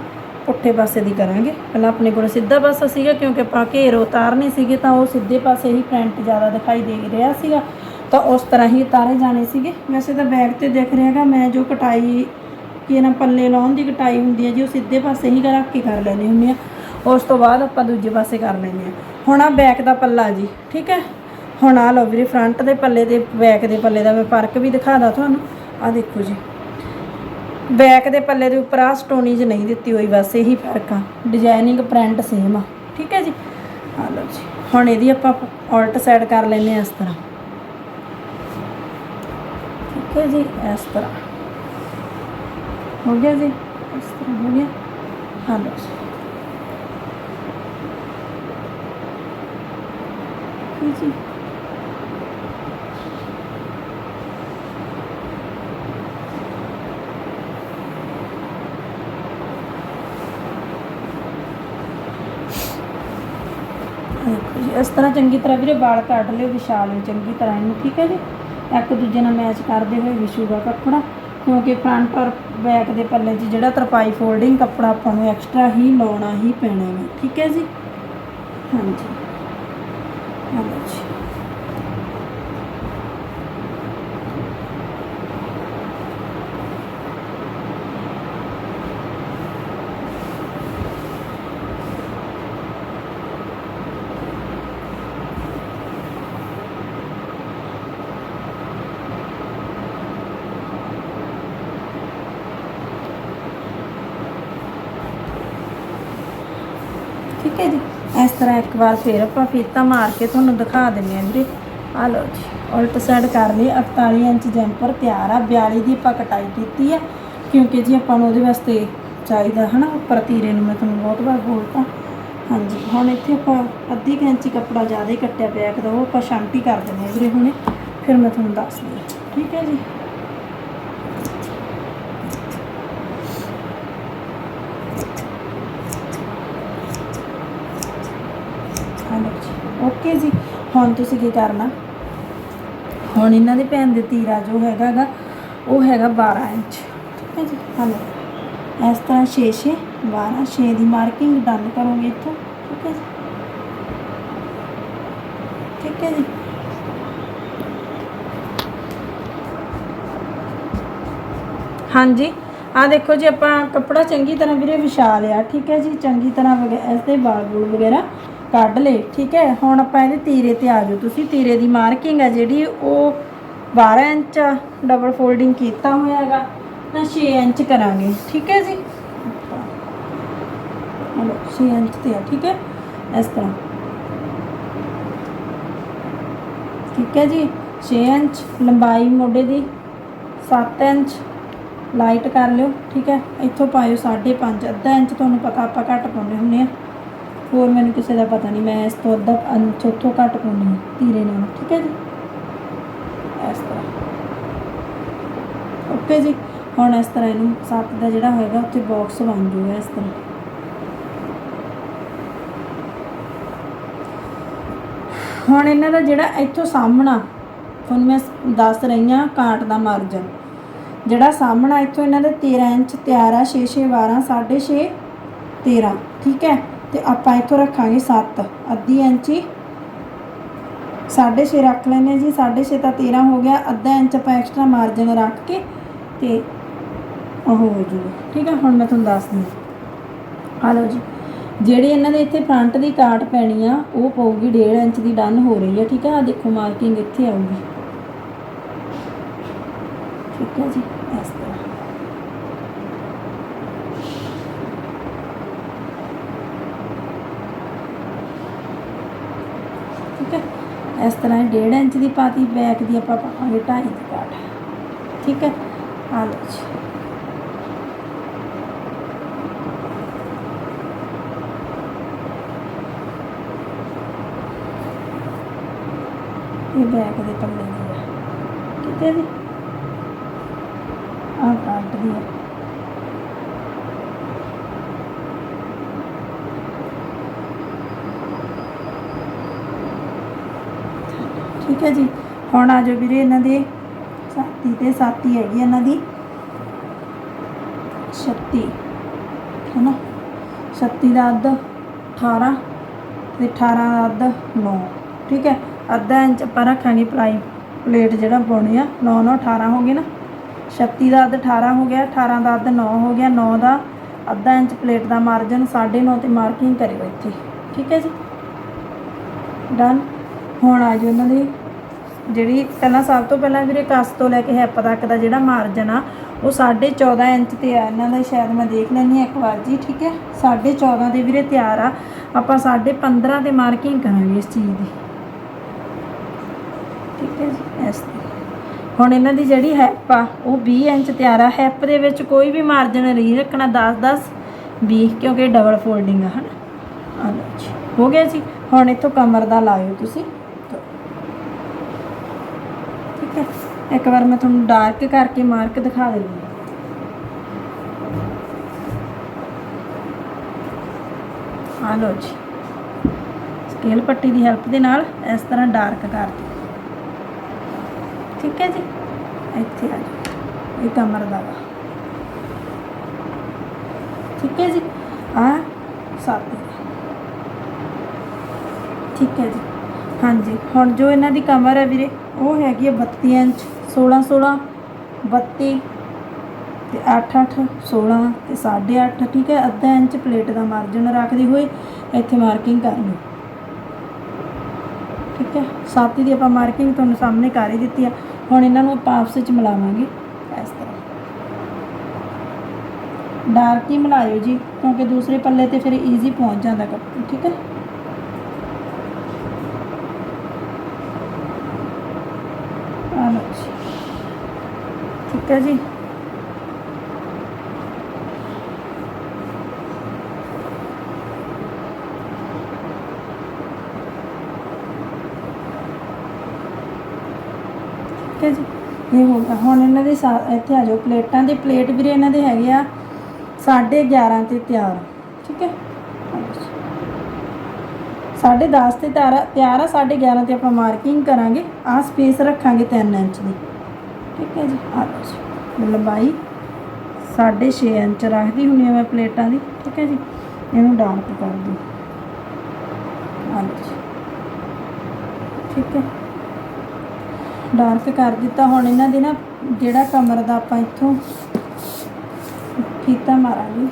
ਪੁੱਠੇ ਪਾਸੇ ਦੀ ਕਰਾਂਗੇ। ਪਹਿਲਾਂ ਆਪਣੇ ਕੋਲ ਸਿੱਧਾ ਪਾਸਾ ਸੀਗਾ, ਕਿਉਂਕਿ ਆਪਾਂ ਘੇਰ ਉਤਾਰਨੇ ਸੀਗੇ, ਤਾਂ ਉਹ ਸਿੱਧੇ ਪਾਸੇ ਹੀ ਪ੍ਰਿੰਟ ਜ਼ਿਆਦਾ ਦਿਖਾਈ ਦੇ ਰਿਹਾ ਸੀਗਾ। ਤਾਂ ਉਸ ਤਰ੍ਹਾਂ ਹੀ ਉਤਾਰੇ ਜਾਣੇ ਸੀਗੇ। ਵੈਸੇ ਤਾਂ ਬੈਗ ਤੇ ਦਿਖ ਰਿਹਾਗਾ। ਮੈਂ ਜੋ ਕਟਾਈ ਕੀ ਨਾ ਪੱਲੇ ਲਾਉਣ ਦੀ ਕਟਾਈ ਹੁੰਦੀ ਹੈ ਜੀ, ਉਹ ਸਿੱਧੇ ਪਾਸੇ ਹੀ ਰੱਖ ਕੇ ਕਰ ਲੈਣੀ ਹੁੰਦੀ ਆ। ਉਸ ਤੋਂ ਬਾਅਦ ਆਪਾਂ ਦੂਜੇ ਪਾਸੇ ਕਰ ਲੈਂਦੇ ਆ। ਹੁਣ ਆ ਬੈਕ ਦਾ ਪੱਲਾ ਜੀ, ਠੀਕ ਹੈ? ਹੁਣ ਆ ਲਓ ਵੀਰੇ ਫਰੰਟ ਦੇ ਪੱਲੇ ਤੇ ਬੈਕ ਦੇ ਪੱਲੇ ਦਾ ਮੈਂ ਫ਼ਰਕ ਵੀ ਦਿਖਾਦਾ ਤੁਹਾਨੂੰ। ਆ ਦੇਖੋ ਜੀ। ਬੈਕ ਦੇ ਪੱਲੇ ਦੇ ਉੱਪਰ ਆ ਸਟੋਨੀਜ ਨਹੀਂ ਦਿੱਤੀ ਹੋਈ, ਬਸ ਇਹੀ ਫ਼ਰਕ ਆ। ਡਿਜ਼ਾਈਨਿੰਗ ਪ੍ਰਿੰਟ ਸੇਮ ਆ। ਠੀਕ ਹੈ ਜੀ? ਆ ਲਓ ਜੀ। ਹੁਣ ਇਹਦੀ ਆਪਾਂ ਆਲਟ ਸਾਈਡ ਕਰ ਲੈਂਦੇ ਆ ਇਸ ਤਰ੍ਹਾਂ। ਠੀਕ ਹੈ ਜੀ? ਇਸ ਤਰ੍ਹਾਂ। ਹੋ ਗਿਆ ਜੀ ਇਸ ਤਰ੍ਹਾਂ ਹੋ ਗਿਆ ਆ ਲਓ ਜੀ ਠੀਕ ਹੈ ਜੀ ਦੇਖੋ ਜੀ ਇਸ ਤਰ੍ਹਾਂ ਚੰਗੀ ਤਰ੍ਹਾਂ ਵੀਰੇ ਵਾਲ ਕੱਢ ਲਿਓ ਵਿਛਾ ਲਿਓ ਚੰਗੀ ਤਰ੍ਹਾਂ ਇਹਨੂੰ ਠੀਕ ਹੈ ਜੀ ਇੱਕ ਦੂਜੇ ਨਾਲ ਮੈਚ ਕਰਦੇ ਹੋਏ ਵਿਛੂਗਾ ਕੱਪੜਾ ਕਿਉਂਕਿ ਫਰੰਟ ਔਰ ਬੈਕ ਦੇ ਪੱਲੇ 'ਚ ਜਿਹੜਾ ਤਰਪਾਈ ਫੋਲਡਿੰਗ ਕੱਪੜਾ ਆਪਾਂ ਨੂੰ ਐਕਸਟਰਾ ਹੀ ਲਾਉਣਾ ਹੀ ਪੈਣਾ ਹੈ ਠੀਕ ਹੈ ਜੀ? ਹਾਂਜੀ ਹਾਂ ਜੀ ਠੀਕ ਹੈ ਜੀ? ਇਸ ਤਰ੍ਹਾਂ ਇੱਕ ਵਾਰ ਫੇਰ ਆਪਾਂ ਫੀਤਾ ਮਾਰ ਕੇ ਤੁਹਾਨੂੰ ਦਿਖਾ ਦਿੰਦੇ ਆ ਵੀਰੇ। ਆ ਲਓ ਜੀ, ਉਲਟ ਸਾਈਡ ਕਰ ਲਈ 48 ਇੰਚ ਜੈਂਪਰ ਤਿਆਰ ਆ 42 ਦੀ ਆਪਾਂ ਕਟਾਈ ਕੀਤੀ ਆ। ਕਿਉਂਕਿ ਜੀ ਆਪਾਂ ਨੂੰ ਉਹਦੇ ਵਾਸਤੇ ਚਾਹੀਦਾ ਹਨਾ, ਉੱਪਰ ਤੀਰੇ ਨੂੰ ਮੈਂ ਤੁਹਾਨੂੰ ਬਹੁਤ ਵਾਰ ਬੋਲਤਾ। ਹਾਂਜੀ, ਹੁਣ ਇੱਥੇ ਆਪਾਂ ਅੱਧੀ ਕੁ ਇੰਚੀ ਕੱਪੜਾ ਜ਼ਿਆਦਾ ਹੀ ਕੱਟਿਆ ਪਿਆ ਕਿ ਉਹ ਆਪਾਂ ਸ਼ਾਂਤੀ ਕਰ ਦਿੰਦੇ ਆ ਵੀਰੇ ਹੁਣੇ। ਫਿਰ ਮੈਂ ਤੁਹਾਨੂੰ ਦੱਸਦੀ ਠੀਕ ਹੈ ਜੀ ਹਲੋ ਜੀ ਓਕੇ ਜੀ। ਹੁਣ ਤੁਸੀਂ ਕੀ ਕਰਨਾ? ਹੁਣ ਇਹਨਾਂ ਦੇ ਭੈਣ ਦੇ ਤੀਰਾ ਜੋ ਹੈਗਾ ਉਹ ਹੈਗਾ 12 ਇੰਚ। ਠੀਕ ਹੈ ਜੀ? ਹਲੋ ਇਸ ਤਰ੍ਹਾਂ 6 6 12 6 ਦੀ ਮਾਰਕਿੰਗ ਡਨ ਕਰੋਗੇ ਇੱਥੋਂ। ਠੀਕ ਹੈ ਜੀ? ਠੀਕ ਹੈ ਜੀ? ਹਾਂਜੀ। ਆ ਦੇਖੋ ਜੀ, ਆਪਾਂ ਕੱਪੜਾ ਚੰਗੀ ਤਰ੍ਹਾਂ ਵੀਰੇ ਵਿਛਾ ਲਿਆ। ਠੀਕ ਹੈ ਜੀ? ਚੰਗੀ ਤਰ੍ਹਾਂ ਵਗੇ ਇਸ ਦੇ ਵਾਲ ਵੂਲ ਵਗੈਰਾ ਕੱਢ ਲਏ, ਠੀਕ ਹੈ? ਹੁਣ ਆਪਾਂ ਇਹਦੇ ਤੀਰੇ ਤੇ ਆ ਜਾਓ। ਤੁਸੀਂ ਤੀਰੇ ਦੀ ਮਾਰਕਿੰਗ ਹੈ ਜਿਹੜੀ, ਉਹ 12 ਇੰਚ ਡਬਲ ਫੋਲਡਿੰਗ ਕੀਤਾ ਹੋਇਆ ਹੈਗਾ, ਤਾਂ 6 ਇੰਚ ਕਰਾਂਗੇ, ਠੀਕ ਹੈ ਜੀ? ਹਲੋ 6 ਇੰਚ ਤੇ ਆ, ਠੀਕ ਹੈ? ਇਸ ਤਰ੍ਹਾਂ। ਠੀਕ ਹੈ ਜੀ? 6 ਇੰਚ, ਲੰਬਾਈ ਮੋਢੇ ਦੀ 7 ਇੰਚ ਲਾਈਟ ਕਰ ਲਿਓ, ਠੀਕ ਹੈ? ਇੱਥੋਂ ਪਾਇਓ 5.5 ਅੱਧਾ ਇੰਚ ਤੁਹਾਨੂੰ ਪਤਾ ਆਪਾਂ ਘੱਟ ਪਾਉਂਦੇ ਹੁੰਦੇ ਆ। ਹੋਰ ਮੈਨੂੰ ਕਿਸੇ ਦਾ ਪਤਾ ਨਹੀਂ, ਮੈਂ ਇਸ ਤੋਂ ਅੱਧਾ ਇੰਚ ਉੱਥੋਂ ਘੱਟ ਪਾਉਂਦੀ ਹਾਂ, ਧੀਰੇ ਨਾਲ, ਠੀਕ ਹੈ ਜੀ? ਇਸ ਤਰ੍ਹਾਂ। ਓਕੇ ਜੀ, ਹੁਣ ਇਸ ਤਰ੍ਹਾਂ ਇਹਨੂੰ ਸੱਤ ਦਾ ਜਿਹੜਾ ਹੋਏਗਾ ਉੱਥੇ ਬਾਕਸ ਬਣ ਜਾਊਗਾ ਇਸ ਤਰ੍ਹਾਂ। ਹੁਣ ਇਹਨਾਂ ਦਾ ਜਿਹੜਾ ਇੱਥੋਂ ਸਾਹਮਣਾ ਤੁਹਾਨੂੰ ਮੈਂ ਦੱਸ ਰਹੀ ਹਾਂ, ਕਾਂਟ ਦਾ ਮਾਰਜਨ ਜਿਹੜਾ ਸਾਹਮਣਾ ਇੱਥੋਂ ਇਹਨਾਂ ਦਾ 13 ਇੰਚ ਤਿਆਰ ਆ 6 6 12 6.5 13 ਠੀਕ ਹੈ? ਤੇ ਆਪਾਂ ਇੱਥੋਂ ਰੱਖਾਂਗੇ 7 ਅੱਧੀ ਇੰਚੀ 6.5 ਰੱਖ ਲੈਨੇ ਜੀ। 6.5 ਤਾਂ 13 ਹੋ ਗਿਆ। ਅੱਧਾ ਇੰਚ ਆਪਾਂ ਐਕਸਟਰਾ ਮਾਰਜਨ ਰੱਖ ਕੇ ਤੇ ਉਹ ਹੋ ਜੂਗਾ। ਠੀਕ ਹੈ ਹੁਣ ਮੈਂ ਤੁਹਾਨੂੰ ਦੱਸਦੀ ਹਾਂ। ਆ ਲਓ ਜੀ। ਜਿਹੜੇ ਇਹਨਾਂ ਦੇ ਇੱਥੇ ਫਰੰਟ ਦੀ ਕਾਟ ਪੈਣੀ ਆ, ਉਹ ਪਊਗੀ 1.5 ਇੰਚ ਦੀ ਡਨ ਹੋ ਰਹੀ ਹੈ ਠੀਕ ਹੈ ਆ ਦੇਖੋ ਮਾਰਕਿੰਗ ਇੱਥੇ ਆਊਗੀ। ਠੀਕ ਹੈ ਜੀ? ਇਸ ਤਰ੍ਹਾਂ ਠੀਕ ਹੈ ਇਸ ਤਰ੍ਹਾਂ 1.5 ਇੰਚ ਦੀ ਪਾਤੀ ਬੈਕ ਦੀ ਆਪਾਂ ਪਾਵਾਂਗੇ 2.5 ਦੀ ਕਾਟ ਠੀਕ ਹੈ? ਆ ਲਓ ਜੀ ਇਹ ਬੈਕ ਦੇ ਪੱਲੇ ਦੀ ਆ ਕਿਤੇ ਦੀ ਆ ਫਰੰਟ ਦੀ ਆ ਠੀਕ ਹੈ ਜੀ ਹੁਣ ਆ ਜਾਓ ਵੀਰੇ ਇਹਨਾਂ ਦੇ। ਸਾਤੀ ਤੇ ਸਾਤੀ ਹੈਗੀ ਇਹਨਾਂ ਦੀ। 36 ਹੈ ਨਾ 36 ਦਾ ਅੱਧ 18 ਤੇ 18 ਦਾ ਅੱਧ 9 ਠੀਕ ਹੈ? ਅੱਧਾ ਇੰਚ ਆਪਾਂ ਰੱਖਾਂਗੇ ਪਲਾਈ ਪਲੇਟ ਜਿਹੜਾ ਪਾਉਣੀ ਆ। 9 9 18 ਹੋ ਗਏ ਨਾ। 36 ਦਾ ਅੱਧ 18 ਹੋ ਗਿਆ 18 ਦਾ ਅੱਧ 9 ਹੋ ਗਿਆ। 9 ਦਾ ਅੱਧਾ ਇੰਚ ਪਲੇਟ ਦਾ ਮਾਰਜਨ 9.5 ਤੇ ਮਾਰਕਿੰਗ ਕਰਿਓ ਇੱਥੇ। ਠੀਕ ਹੈ ਜੀ? ਡਨ ਹੁਣ ਆ ਜਾਓ ਇਹਨਾਂ ਦੀ। ਜਿਹੜੀ ਪਹਿਲਾਂ ਸਭ ਤੋਂ ਪਹਿਲਾਂ ਵੀਰੇ ਕੱਸ ਤੋਂ ਲੈ ਕੇ ਹੈਪ ਤੱਕ ਦਾ ਜਿਹੜਾ ਮਾਰਜਨ ਆ, ਉਹ 14.5 ਇੰਚ ਤੇ ਆ। ਇਹਨਾਂ ਦਾ ਸ਼ਾਇਦ ਮੈਂ ਦੇਖ ਲੈਣੀ ਇੱਕ ਵਾਰ ਜੀ, ਠੀਕ ਹੈ? 14.5 ਦੇ ਵੀਰੇ ਤਿਆਰ ਆ। ਆਪਾਂ 15.5 ਤੇ ਮਾਰਕਿੰਗ ਕਰਾਂਗੇ ਇਸ ਚੀਜ਼ ਦੀ। ਠੀਕ ਹੈ ਜੀ, ਇਸ ਦੀ। ਹੁਣ ਇਹਨਾਂ ਦੀ ਜਿਹੜੀ ਹੈਪ ਆ, ਉਹ 20 ਇੰਚ ਤਿਆਰ ਆ। ਹੈਪ ਦੇ ਵਿੱਚ ਕੋਈ ਵੀ ਮਾਰਜਨ ਨਹੀਂ ਰੱਖਣਾ 10 10 20 ਕਿਉਂਕਿ ਡਬਲ ਫੋਲਡਿੰਗ ਆ, ਹਨਾ? ਆ ਲਓ ਜੀ, ਹੋ ਗਿਆ ਜੀ। ਹੁਣ ਇੱਥੋਂ ਕਮਰ ਦਾ ਲਾਇਓ ਤੁਸੀਂ। ਠੀਕ ਹੈ। ਇੱਕ ਵਾਰ ਮੈਂ ਤੁਹਾਨੂੰ ਡਾਰਕ ਕਰਕੇ ਮਾਰਕ ਦਿਖਾ ਦਿੰਦੀ ਹਾਂ। ਆ ਲਓ ਜੀ। ਸਕੇਲ ਪੱਟੀ ਦੀ ਹੈਲਪ ਦੇ ਨਾਲ ਇਸ ਤਰ੍ਹਾਂ ਡਾਰਕ ਕਰ ਦਿਓ ਠੀਕ ਹੈ ਜੀ। ਇੱਥੇ ਆ ਜਾਓ। ਇਹ ਕਮਰ ਦਾ ਵਾ। ਠੀਕ ਹੈ ਜੀ। ਆ ਸਾਥੀ ਠੀਕ ਹੈ ਜੀ। ਹਾਂਜੀ, ਹੁਣ ਜੋ ਇਹਨਾਂ ਦੀ ਕਮਰ ਹੈ ਵੀਰੇ, ਉਹ ਹੈਗੀ ਹੈ 32 ਇੰਚ 16 16 32 ਤੇ 8 8 16 ਤੇ 8.5 ਠੀਕ ਹੈ? ਅੱਧਾ ਇੰਚ ਪਲੇਟ ਦਾ ਮਾਰਜਨ ਰੱਖਦੇ ਹੋਏ ਇੱਥੇ ਮਾਰਕਿੰਗ ਕਰ ਲਓ ਠੀਕ ਹੈ? ਸਾਥੀ ਦੀ ਆਪਾਂ ਮਾਰਕਿੰਗ ਤੁਹਾਨੂੰ ਸਾਹਮਣੇ ਕਰ ਹੀ ਦਿੱਤੀ ਆ। ਹੁਣ ਇਹਨਾਂ ਨੂੰ ਆਪਾਂ ਆਪਸ ਵਿੱਚ ਮਿਲਾਵਾਂਗੇ। ਇਸ ਤਰ੍ਹਾਂ। ਡਾਰਕ ਹੀ ਮਿਲਾਇਓ ਜੀ, ਕਿਉਂਕਿ ਦੂਸਰੇ ਪੱਲੇ ਤੇ ਫਿਰ ਈਜ਼ੀ ਪਹੁੰਚ ਜਾਂਦਾ ਕੱਪੜਾ, ਠੀਕ ਹੈ ਆ ਲਓ ਜੀ ਠੀਕ ਜੀ? ਠੀਕ ਹੈ ਜੀ? ਇਹ ਹੋ ਗਿਆ। ਹੁਣ ਇਹਨਾਂ ਦੇ ਸਾ- ਇੱਥੇ ਆ ਜਾਓ। ਪਲੇਟਾਂ ਦੇ ਪਲੇਟ ਵੀਰੇ ਇਹਨਾਂ ਦੇ ਹੈਗੇ ਆ 11.5 ਤੇ ਤਿਆਰ। ਠੀਕ ਹੈ? ਸਾਢੇ 10 ਤੇ ਤਿਆਰ ਆ- ਤਿਆਰ ਆ 11.5 ਤੇ ਆਪਾਂ ਮਾਰਕਿੰਗ ਕਰਾਂਗੇ। ਆਹ ਸਪੇਸ ਰੱਖਾਂਗੇ 3 ਇੰਚ ਦੀ। ਠੀਕ ਹੈ ਜੀ। ਆ ਲਓ ਜੀ। ਲੰਬਾਈ 6.5 ਇੰਚ ਰੱਖਦੀ ਹੁੰਦੀ ਆ ਮੈਂ ਪਲੇਟਾਂ ਦੀ, ਠੀਕ ਹੈ ਜੀ। ਇਹਨੂੰ ਡਾਰਕ ਕਰ ਦਿਓ ਆ ਲਓ ਜੀ। ਠੀਕ ਹੈ। ਡਾਰਕ ਕਰ ਦਿੱਤਾ। ਹੁਣ ਇਹਨਾਂ ਦੇ ਨਾ ਜਿਹੜਾ ਕਮਰ ਦਾ ਆਪਾਂ ਇੱਥੋਂ ਫੀਤਾ ਮਾਰਾਂਗੇ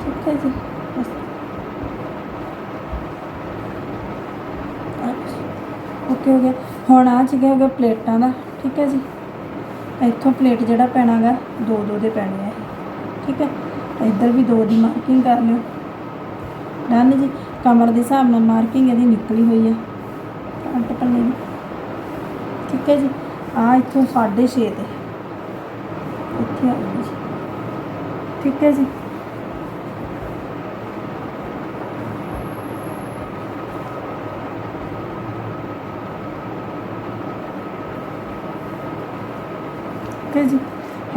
ਠੀਕ ਹੈ ਜੀ ਬਸ। ਓਕੇ ਹੋ ਗਿਆ ਹੁਣ ਆ ਚੀਜ਼ ਹੋ ਗਿਆ ਪਲੇਟਾਂ ਦਾ, ਠੀਕ ਹੈ ਜੀ। ਇੱਥੋਂ ਪਲੇਟ ਜਿਹੜਾ ਪੈਣਾਗਾ, ਦੋ ਦੋ ਦੇ ਪੈਣੇ ਆ ਠੀਕ ਹੈ। ਇੱਧਰ ਵੀ ਦੋ ਦੀ ਮਾਰਕਿੰਗ ਕਰ ਲਿਓ। ਡਨ ਜੀ ਕਮਰ ਦੇ ਹਿਸਾਬ ਨਾਲ ਮਾਰਕਿੰਗ ਇਹਦੀ ਨਿਕਲੀ ਹੋਈ ਆ। ਫਰੰਟ ਪੱਲੇ ਦੀ, ਠੀਕ ਹੈ ਜੀ। ਆ ਇੱਥੋਂ 6.5 ਤੇ, ਇੱਥੇ ਆ ਗਈ ਜੀ। ਠੀਕ ਹੈ ਜੀ ਠੀਕ ਹੈ ਜੀ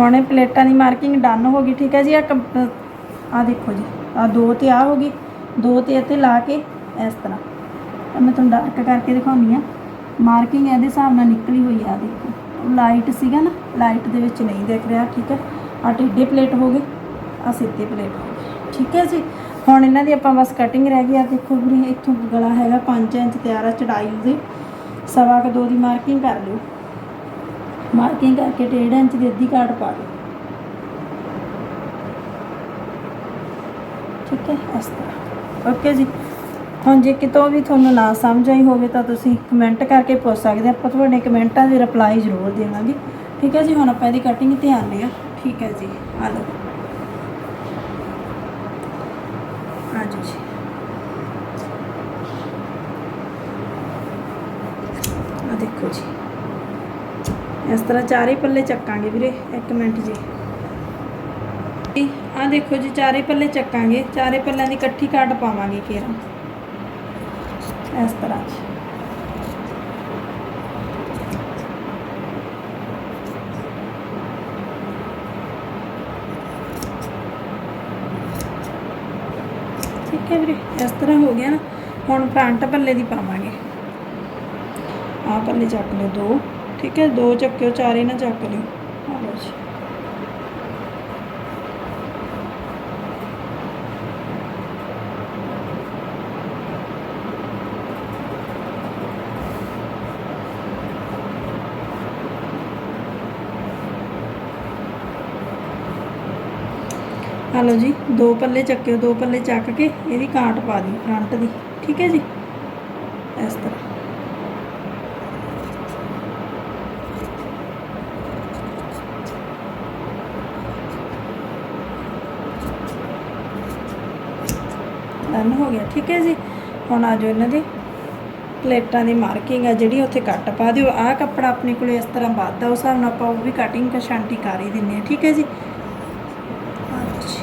ਹੁਣ ਇਹ ਪਲੇਟਾਂ ਦੀ ਮਾਰਕਿੰਗ ਡਨ ਹੋ ਗਈ, ਠੀਕ ਹੈ ਜੀ ਆ ਆ ਦੇਖੋ ਜੀ ਆ ਦੋ ਤੇ ਆ ਹੋ ਗਈ, ਦੋ ਤੇ ਇੱਥੇ ਲਾ ਕੇ ਇਸ ਤਰ੍ਹਾਂ। ਮੈਂ ਤੁਹਾਨੂੰ ਡਾਰਕ ਕਰਕੇ ਦਿਖਾਉਂਦੀ ਆ। ਮਾਰਕਿੰਗ ਇਹਦੇ ਹਿਸਾਬ ਨਾਲ ਨਿਕਲੀ ਹੋਈ ਆ ਦੇਖੋ। ਲਾਈਟ ਸੀਗਾ ਨਾ ਲਾਈਟ ਦੇ ਵਿੱਚ ਨਹੀਂ ਦਿਖ ਰਿਹਾ, ਠੀਕ ਹੈ। ਆ ਟੇਢੇ ਪਲੇਟ ਹੋ ਗਏ ਆ ਸਿੱਧੇ ਪਲੇਟ ਹੋ ਗਏ, ਠੀਕ ਹੈ ਜੀ। ਹੁਣ ਇਹਨਾਂ ਦੀ ਆਪਾਂ ਬਸ ਕਟਿੰਗ ਰਹਿ ਗਈ ਆ ਦੇਖੋ ਵੀਰੇ, ਇੱਥੋਂ ਗਲਾ ਹੈਗਾ 5 ਇੰਚ ਤਿਆਰ ਆ ਚੜਾਈ ਦੀ। ਸਵਾ ਕੁ ਦੋ ਦੀ ਮਾਰਕਿੰਗ ਕਰ ਲਿਓ। ਮਾਰਕਿੰਗ ਕਰਕੇ 1.5 ਇੰਚ ਦੀ ਅੱਧੀ ਕਾਟ ਪਾ ਦਿਓ। ਠੀਕ ਹੈ, ਇਸ ਤਰ੍ਹਾਂ। ਓਕੇ ਜੀ। ਹੁਣ ਜੇ ਕਿਤੋਂ ਵੀ ਤੁਹਾਨੂੰ ਨਾ ਸਮਝ ਆਈ ਹੋਵੇ ਤਾਂ ਤੁਸੀਂ ਕਮੈਂਟ ਕਰਕੇ ਪੁੱਛ ਸਕਦੇ ਆਪਾਂ ਤੁਹਾਡੇ ਕਮੈਂਟਾਂ ਦੀ ਰਿਪਲਾਈ ਜ਼ਰੂਰ ਦੇਵਾਂਗੇ। ਠੀਕ ਹੈ ਜੀ, ਹੁਣ ਆਪਾਂ ਇਹਦੀ ਕਟਿੰਗ ਧਿਆਨ ਲਿਆ ਠੀਕ ਹੈ ਜੀ, ਆ ਲਓ। ਆ ਜੀ। ਆ ਦੇਖੋ ਜੀ। ਇਸ ਤਰ੍ਹਾਂ ਚਾਰੇ ਪੱਲੇ ਚੱਕਾਂਗੇ ਵੀਰੇ, ਇੱਕ ਮਿੰਟ ਜੀ। ਆ ਦੇਖੋ ਜੀ, ਚਾਰੇ ਪੱਲੇ ਚੱਕਾਂਗੇ, ਚਾਰੇ ਪੱਲਿਆਂ ਦੀ ਇਕੱਠੀ ਕਾਟ ਪਾਵਾਂਗੇ ਫਿਰ। ਇਸ ਤਰ੍ਹਾਂ ਜੀ। ਠੀਕ ਹੈ ਵੀਰੇ, ਇਸ ਤਰ੍ਹਾਂ ਹੋ ਗਿਆ ਨਾ, ਹੁਣ ਫਰੰਟ ਪੱਲੇ ਦੀ ਪਾਵਾਂਗੇ। ਆਹ ਪੱਲੇ ਚੱਕ ਲਓ ਦੋ। ਠੀਕ ਹੈ, ਦੋ ਚੱਕਿਓ, ਚਾਰੇ ਨਾ ਚੱਕ ਲਿਓ। ਆਹ ਲਓ ਜੀ। ਹਲੋ ਜੀ, ਦੋ ਪੱਲੇ ਚੱਕਿਓ, ਦੋ ਪੱਲੇ ਚੱਕ ਕੇ ਇਹਦੀ ਕਾਂਟ ਪਾ ਦਿਓ ਫਰੰਟ ਦੀ। ਠੀਕ ਹੈ ਜੀ? ਇਸ ਤਰ੍ਹਾਂ ਡਨ ਹੋ ਗਿਆ ਠੀਕ ਹੈ ਜੀ। ਹੁਣ ਆ ਜੋ ਇਹਨਾਂ ਦੀ। ਪਲੇਟਾਂ ਦੀ ਮਾਰਕਿੰਗ ਆ ਜਿਹੜੀ ਉੱਥੇ ਕੱਟ ਪਾ ਦਿਓ। ਆਹ ਕੱਪੜਾ ਆਪਣੇ ਕੋਲੇ ਇਸ ਤਰ੍ਹਾਂ ਵੱਧਦਾ, ਉਸ ਹਿਸਾਬ ਨਾਲ ਆਪਾਂ ਉਹ ਵੀ ਕਟਿੰਗ ਕਸ਼ਾਂਟੀ ਕਰ ਹੀ ਦਿੰਨੇ ਆ ਠੀਕ ਹੈ ਜੀ। ਆਹ ਜੀ।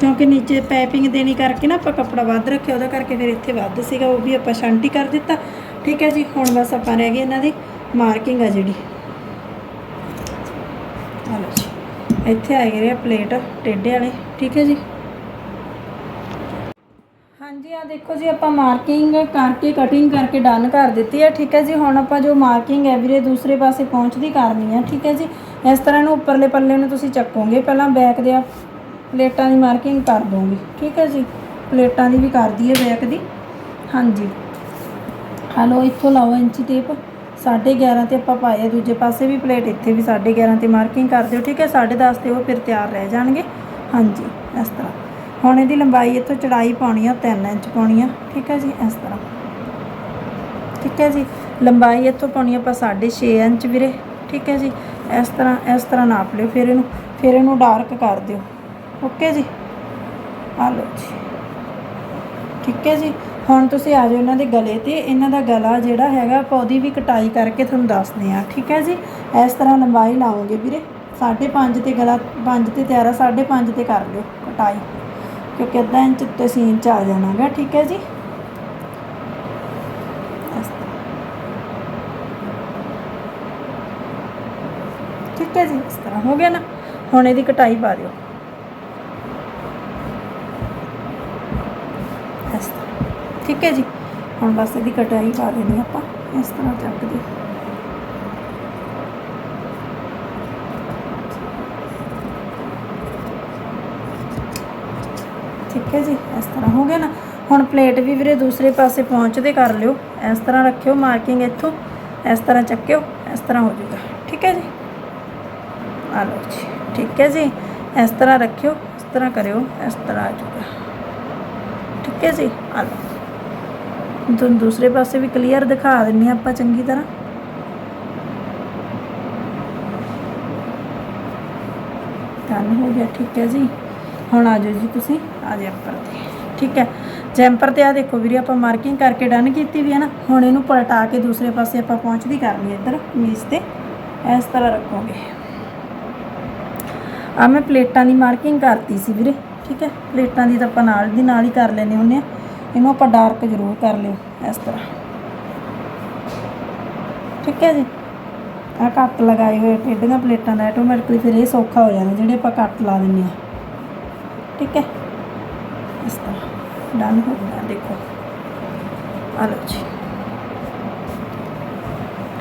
ਕਿਉਂਕਿ ਨੀਚੇ ਪਾਈਪਿੰਗ ਦੇਣੀ ਕਰਕੇ ਨਾ ਆਪਾਂ ਕੱਪੜਾ ਵੱਧ ਰੱਖਿਆ, ਉਹਦਾ ਕਰਕੇ ਫਿਰ ਇੱਥੇ ਵੱਧ ਸੀਗਾ, ਉਹ ਵੀ ਆਪਾਂ ਸ਼ਾਂਟੀ ਕਰ ਦਿੱਤਾ। ਠੀਕ ਹੈ ਜੀ। ਹੁਣ ਬਸ ਆਪਾਂ ਰਹਿ ਗਏ ਇਹਨਾਂ ਦੀ ਮਾਰਕਿੰਗ ਆ ਜਿਹੜੀ ਆ ਲਓ ਜੀ ਇੱਥੇ ਆ ਗਏ ਆ ਪਲੇਟ ਟੇਢੇ ਵਾਲੇ, ਠੀਕ ਹੈ ਜੀ। ਹਾਂਜੀ ਆ ਦੇਖੋ ਜੀ, ਆਪਾਂ ਮਾਰਕਿੰਗ ਕਰਕੇ ਕਟਿੰਗ ਕਰਕੇ ਡਨ ਕਰ ਦਿੱਤੀ ਹੈ, ਠੀਕ ਹੈ ਜੀ। ਹੁਣ ਆਪਾਂ ਜੋ ਮਾਰਕਿੰਗ ਹੈ ਵੀਰੇ, ਦੂਸਰੇ ਪਾਸੇ ਪਹੁੰਚਦੀ ਕਰਨੀ ਹੈ, ਠੀਕ ਹੈ ਜੀ। ਇਸ ਤਰ੍ਹਾਂ ਨੂੰ ਉੱਪਰਲੇ ਪੱਲੇ ਨੂੰ ਤੁਸੀਂ ਚੱਕੋਗੇ, ਪਹਿਲਾਂ ਬੈਕ ਦੇ ਆ ਪਲੇਟਾਂ ਦੀ ਮਾਰਕਿੰਗ ਕਰ ਦੋਗੇ, ਠੀਕ ਹੈ ਜੀ। ਪਲੇਟਾਂ ਦੀ ਵੀ ਕਰ ਦਈਏ ਬੈਕ ਦੀ। ਹਾਂਜੀ। ਹਲੋ, ਇੱਥੋਂ ਲਾਓ ਇੰਚੀ ਟੇਪ। 11.5 ਤੇ ਆਪਾਂ ਪਾਏ ਆ, ਦੂਜੇ ਪਾਸੇ ਵੀ ਪਲੇਟ ਇੱਥੇ ਵੀ 11.5 ਤੇ ਮਾਰਕਿੰਗ ਕਰ ਦਿਓ ਠੀਕ ਹੈ? 10.5 ਤੇ ਉਹ ਫਿਰ ਤਿਆਰ ਰਹਿ ਜਾਣਗੇ। ਹਾਂਜੀ ਇਸ ਤਰ੍ਹਾਂ। ਹੁਣ ਇਹਦੀ ਲੰਬਾਈ ਇੱਥੋਂ ਚੜਾਈ ਪਾਉਣੀ ਆ 3 ਇੰਚ ਪਾਉਣੀ ਆ ਠੀਕ ਹੈ ਜੀ? ਇਸ ਤਰ੍ਹਾਂ। ਠੀਕ ਹੈ ਜੀ? ਲੰਬਾਈ ਇੱਥੋਂ ਪਾਉਣੀ ਆਪਾਂ 6.5 ਇੰਚ ਵੀਰੇ ਠੀਕ ਹੈ ਜੀ? ਇਸ ਤਰ੍ਹਾਂ ਇਸ ਤਰ੍ਹਾਂ ਨਾਪ ਲਿਓ ਫਿਰ ਇਹਨੂੰ ਫਿਰ ਇਹਨੂੰ ਡਾਰਕ ਕਰ ਦਿਓ। ਓਕੇ ਜੀ? ਆ ਲਓ ਜੀ। ਠੀਕ ਹੈ ਜੀ? ਹੁਣ ਤੁਸੀਂ ਆ ਜਾਓ ਇਹਨਾਂ ਦੇ ਗਲੇ ਤੇ। ਇਹਨਾਂ ਦਾ ਗਲਾ ਜਿਹੜਾ ਹੈਗਾ, ਆਪਾਂ ਉਹਦੀ ਵੀ ਕਟਾਈ ਕਰਕੇ ਤੁਹਾਨੂੰ ਦੱਸਦੇ ਆ ਠੀਕ ਹੈ ਜੀ? ਇਸ ਤਰ੍ਹਾਂ ਲੰਬਾਈ ਲਾਓਗੇ ਵੀਰੇ। 5.5 ਤੇ ਗਲਾ 5 ਤੇ ਤਿਆਰਾ 5.5 ਤੇ ਕਰ ਲਿਓ ਕਟਾਈ। ਕਿਉਂਕਿ ਅੱਧਾ ਇੰਚ ਉੱਤੇ ਸੀਨ ਚ ਆ ਜਾਣਾਗਾ। ਠੀਕ ਹੈ ਜੀ? ਠੀਕ ਹੈ ਜੀ, ਇਸ ਤਰ੍ਹਾਂ ਹੋ ਗਿਆ ਨਾ। ਹੁਣ ਇਹਦੀ ਕਟਾਈ ਪਾ ਦਿਓ ਇਸ ਤਰ੍ਹਾਂ ਠੀਕ ਹੈ ਜੀ। ਹੁਣ ਬਸ ਇਹਦੀ ਕਟਾਈ ਪਾ ਦੇਣੀ ਆਪਾਂ, ਇਸ ਤਰ੍ਹਾਂ ਚੱਕ ਦਿਓ ਠੀਕ ਹੈ ਜੀ, ਇਸ ਤਰ੍ਹਾਂ ਹੋ ਗਿਆ ਨਾ। ਹੁਣ ਪਲੇਟ ਵੀ ਵੀਰੇ ਦੂਸਰੇ ਪਾਸੇ ਪਹੁੰਚਦੇ ਕਰ ਲਿਓ। ਇਸ ਤਰ੍ਹਾਂ ਰੱਖਿਓ ਮਾਰਕਿੰਗ ਇੱਥੋਂ, ਇਸ ਤਰ੍ਹਾਂ ਚੱਕਿਓ, ਇਸ ਤਰ੍ਹਾਂ ਹੋ ਜਾਊਗਾ। ਠੀਕ ਹੈ ਜੀ। ਆ ਲਓ ਜੀ, ਠੀਕ ਹੈ ਜੀ। ਇਸ ਤਰ੍ਹਾਂ ਰੱਖਿਓ, ਇਸ ਤਰ੍ਹਾਂ ਕਰਿਓ, ਇਸ ਤਰ੍ਹਾਂ ਆ ਜਾਊਗਾ। ਠੀਕ ਹੈ ਜੀ। ਤੁਹਾਨੂੰ ਦੂਸਰੇ ਪਾਸੇ ਵੀ ਕਲੀਅਰ ਦਿਖਾ ਦਿੰਨੀ ਆਪਾਂ ਚੰਗੀ ਤਰ੍ਹਾਂ। ਡਨ ਹੋ ਗਿਆ, ਠੀਕ ਹੈ ਜੀ। ਹੁਣ ਆ ਜਾਓ ਜੀ ਤੁਸੀਂ, ਆ ਜੈਂਪਰ ਤੇ। ਠੀਕ ਹੈ। ਜੈਂਪਰ ਤੇ ਆ ਦੇਖੋ ਵੀਰੇ, ਆਪਾਂ ਮਾਰਕਿੰਗ ਕਰਕੇ ਡਨ ਕੀਤੀ ਵੀ ਹੈ ਨਾ। ਹੁਣ ਇਹਨੂੰ ਪਲਟਾ ਕੇ ਦੂਸਰੇ ਪਾਸੇ ਆਪਾਂ ਪਹੁੰਚਦੀ ਕਰਨੀ ਹੈ ਇੱਧਰ, ਮੀਜ਼ ਤੇ। ਇਸ ਤਰ੍ਹਾਂ ਰੱਖੋਗੇ। ਆ ਮੈਂ ਪਲੇਟਾਂ ਦੀ ਮਾਰਕਿੰਗ ਕਰਤੀ ਸੀ ਵੀਰੇ, ਠੀਕ ਹੈ। ਪਲੇਟਾਂ ਦੀ ਤਾਂ ਆਪਾਂ ਨਾਲ ਦੀ ਨਾਲ ਹੀ ਕਰ ਲੈਨੇ ਹੁੰਨੇ ਆ ਇਹਨੂੰ ਆਪਾਂ ਡਾਰਕ ਜ਼ਰੂਰ ਕਰ ਲਿਓ ਇਸ ਤਰ੍ਹਾਂ। ਠੀਕ ਹੈ ਜੀ? ਆ ਕੱਟ ਲਗਾਏ ਹੋਏ ਟੇਡੀਆਂ ਪਲੇਟਾਂ ਦਾ ਆਟੋਮੈਟਿਕਲੀ ਫਿਰ ਇਹ ਸੌਖਾ ਹੋ ਜਾਂਦਾ ਜਿਹੜੇ ਆਪਾਂ ਕੱਟ ਲਾ ਦਿੰਨੇ ਆ ਠੀਕ ਹੈ? ਇਸ ਤਰ੍ਹਾਂ। ਡਨ ਹੋ ਗਿਆ, ਦੇਖੋ। ਆ ਲਓ ਜੀ।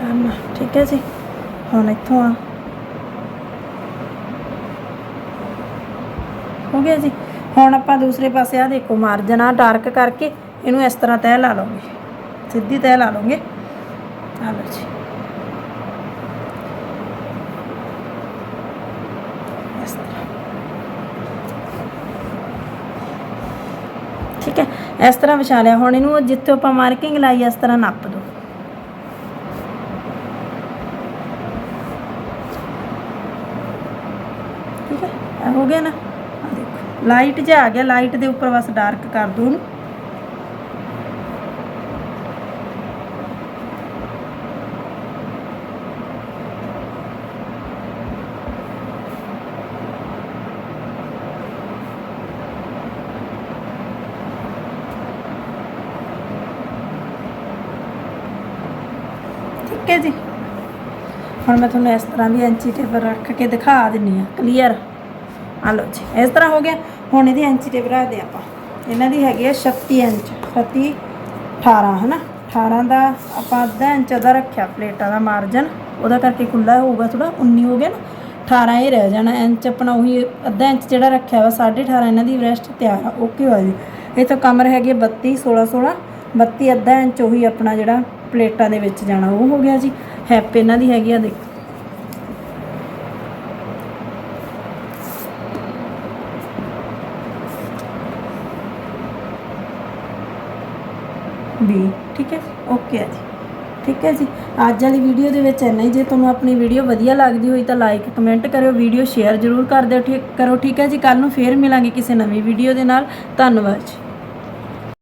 ਡਨ ਠੀਕ ਹੈ ਜੀ? ਹੁਣ ਇੱਥੋਂ ਆ। ਹੋ ਗਿਆ ਜੀ? ਹੁਣ ਆਪਾਂ ਦੂਸਰੇ ਪਾਸੇ ਆ ਦੇਖੋ ਮਾਰਜਨ ਆ ਡਾਰਕ ਕਰਕੇ ਇਹਨੂੰ ਇਸ ਤਰ੍ਹਾਂ ਤਹਿ ਲਾ ਲਓਗੇ ਸਿੱਧੀ ਤਹਿ ਲਾ ਲਓਗੇ ਆ ਲਓ ਜੀ। ਠੀਕ ਹੈ? ਇਸ ਤਰ੍ਹਾਂ ਵਿਛਾ ਲਿਆ। ਹੁਣ ਇਹਨੂੰ ਜਿੱਥੇ ਆਪਾਂ ਮਾਰਕਿੰਗ ਲਾਈ ਇਸ ਤਰ੍ਹਾਂ ਨੱਪ ਦੋ ਲਾਈਟ ਜੇ ਆ ਗਿਆ, ਲਾਈਟ ਦੇ ਉੱਪਰ ਬਸ ਡਾਰਕ ਕਰ ਦੋ ਉਹਨੂੰ। ਠੀਕ ਹੈ ਜੀ। ਹੁਣ ਮੈਂ ਤੁਹਾਨੂੰ ਇਸ ਤਰ੍ਹਾਂ ਦੀ ਐਂਚੀ ਟੇਬਲ ਰੱਖ ਕੇ ਦਿਖਾ ਦਿੰਨੀ ਆ ਕਲੀਅਰ ਆ ਲਓ ਜੀ, ਇਸ ਤਰ੍ਹਾਂ ਹੋ ਗਿਆ। ਹੁਣ ਇਹਦੀ ਐਂਚੀ ਟੇਪ ਰੱਖਦੇ ਆਪਾਂ। ਇਹਨਾਂ ਦੀ ਹੈਗੀ ਆ 36 ਇੰਚ 36 18 ਹਨਾ? 18 ਦਾ ਆਪਾਂ ਅੱਧਾ ਇੰਚ ਦਾ ਰੱਖਿਆ, ਪਲੇਟਾਂ ਦਾ ਮਾਰਜਨ ਉਹਦਾ ਕਰਕੇ ਖੁੱਲਾ ਹੋਊਗਾ ਥੋੜਾ 19 ਹੋ ਗਿਆ ਨਾ। 18 ਹੀ ਰਹਿ ਜਾਣਾ, ਇੰਚ ਆਪਣਾ ਉਹੀ ਅੱਧਾ ਇੰਚ ਜਿਹੜਾ ਰੱਖਿਆ ਵਾ 18.5 ਇਹਨਾਂ ਦੀ ਰੈਸਟ ਤਿਆਰ ਆ ਓਕੇ ਹੋ ਜੀ। ਇਹ ਇੱਥੋਂ ਕਮਰ ਹੈਗੀ ਆ 32 16 16 32 ਅੱਧਾ ਇੰਚ ਉਹੀ ਆਪਣਾ ਜਿਹੜਾ ਪਲੇਟਾਂ ਦੇ ਵਿੱਚ ਜਾਣਾ, ਉਹ ਹੋ ਗਿਆ ਜੀ। ਹੈਪ ਇਹਨਾਂ ਦੀ ਹੈਗੀ ਆ, ਦੇਖੋ ਵੀ ਠੀਕ ਹੈ? ਓਕੇ ਹੈ ਜੀ। ਠੀਕ ਹੈ ਜੀ। ਅੱਜ ਵਾਲੀ ਵੀਡੀਓ ਦੇ ਵਿੱਚ ਇੰਨਾ ਹੀ। ਜੇ ਤੁਹਾਨੂੰ ਆਪਣੀ ਵੀਡੀਓ ਵਧੀਆ ਲੱਗਦੀ ਹੋਈ ਤਾਂ ਲਾਈਕ ਕਮੈਂਟ ਕਰਿਓ ਵੀਡੀਓ ਸ਼ੇਅਰ ਜ਼ਰੂਰ ਕਰ ਦਿਓ ਠੀਕ ਕਰੋ। ਠੀਕ ਹੈ ਜੀ। ਕੱਲ ਨੂੰ ਫੇਰ ਮਿਲਾਂਗੇ ਕਿਸੇ ਨਵੀਂ ਵੀਡੀਓ ਦੇ ਨਾਲ। ਧੰਨਵਾਦ ਜੀ।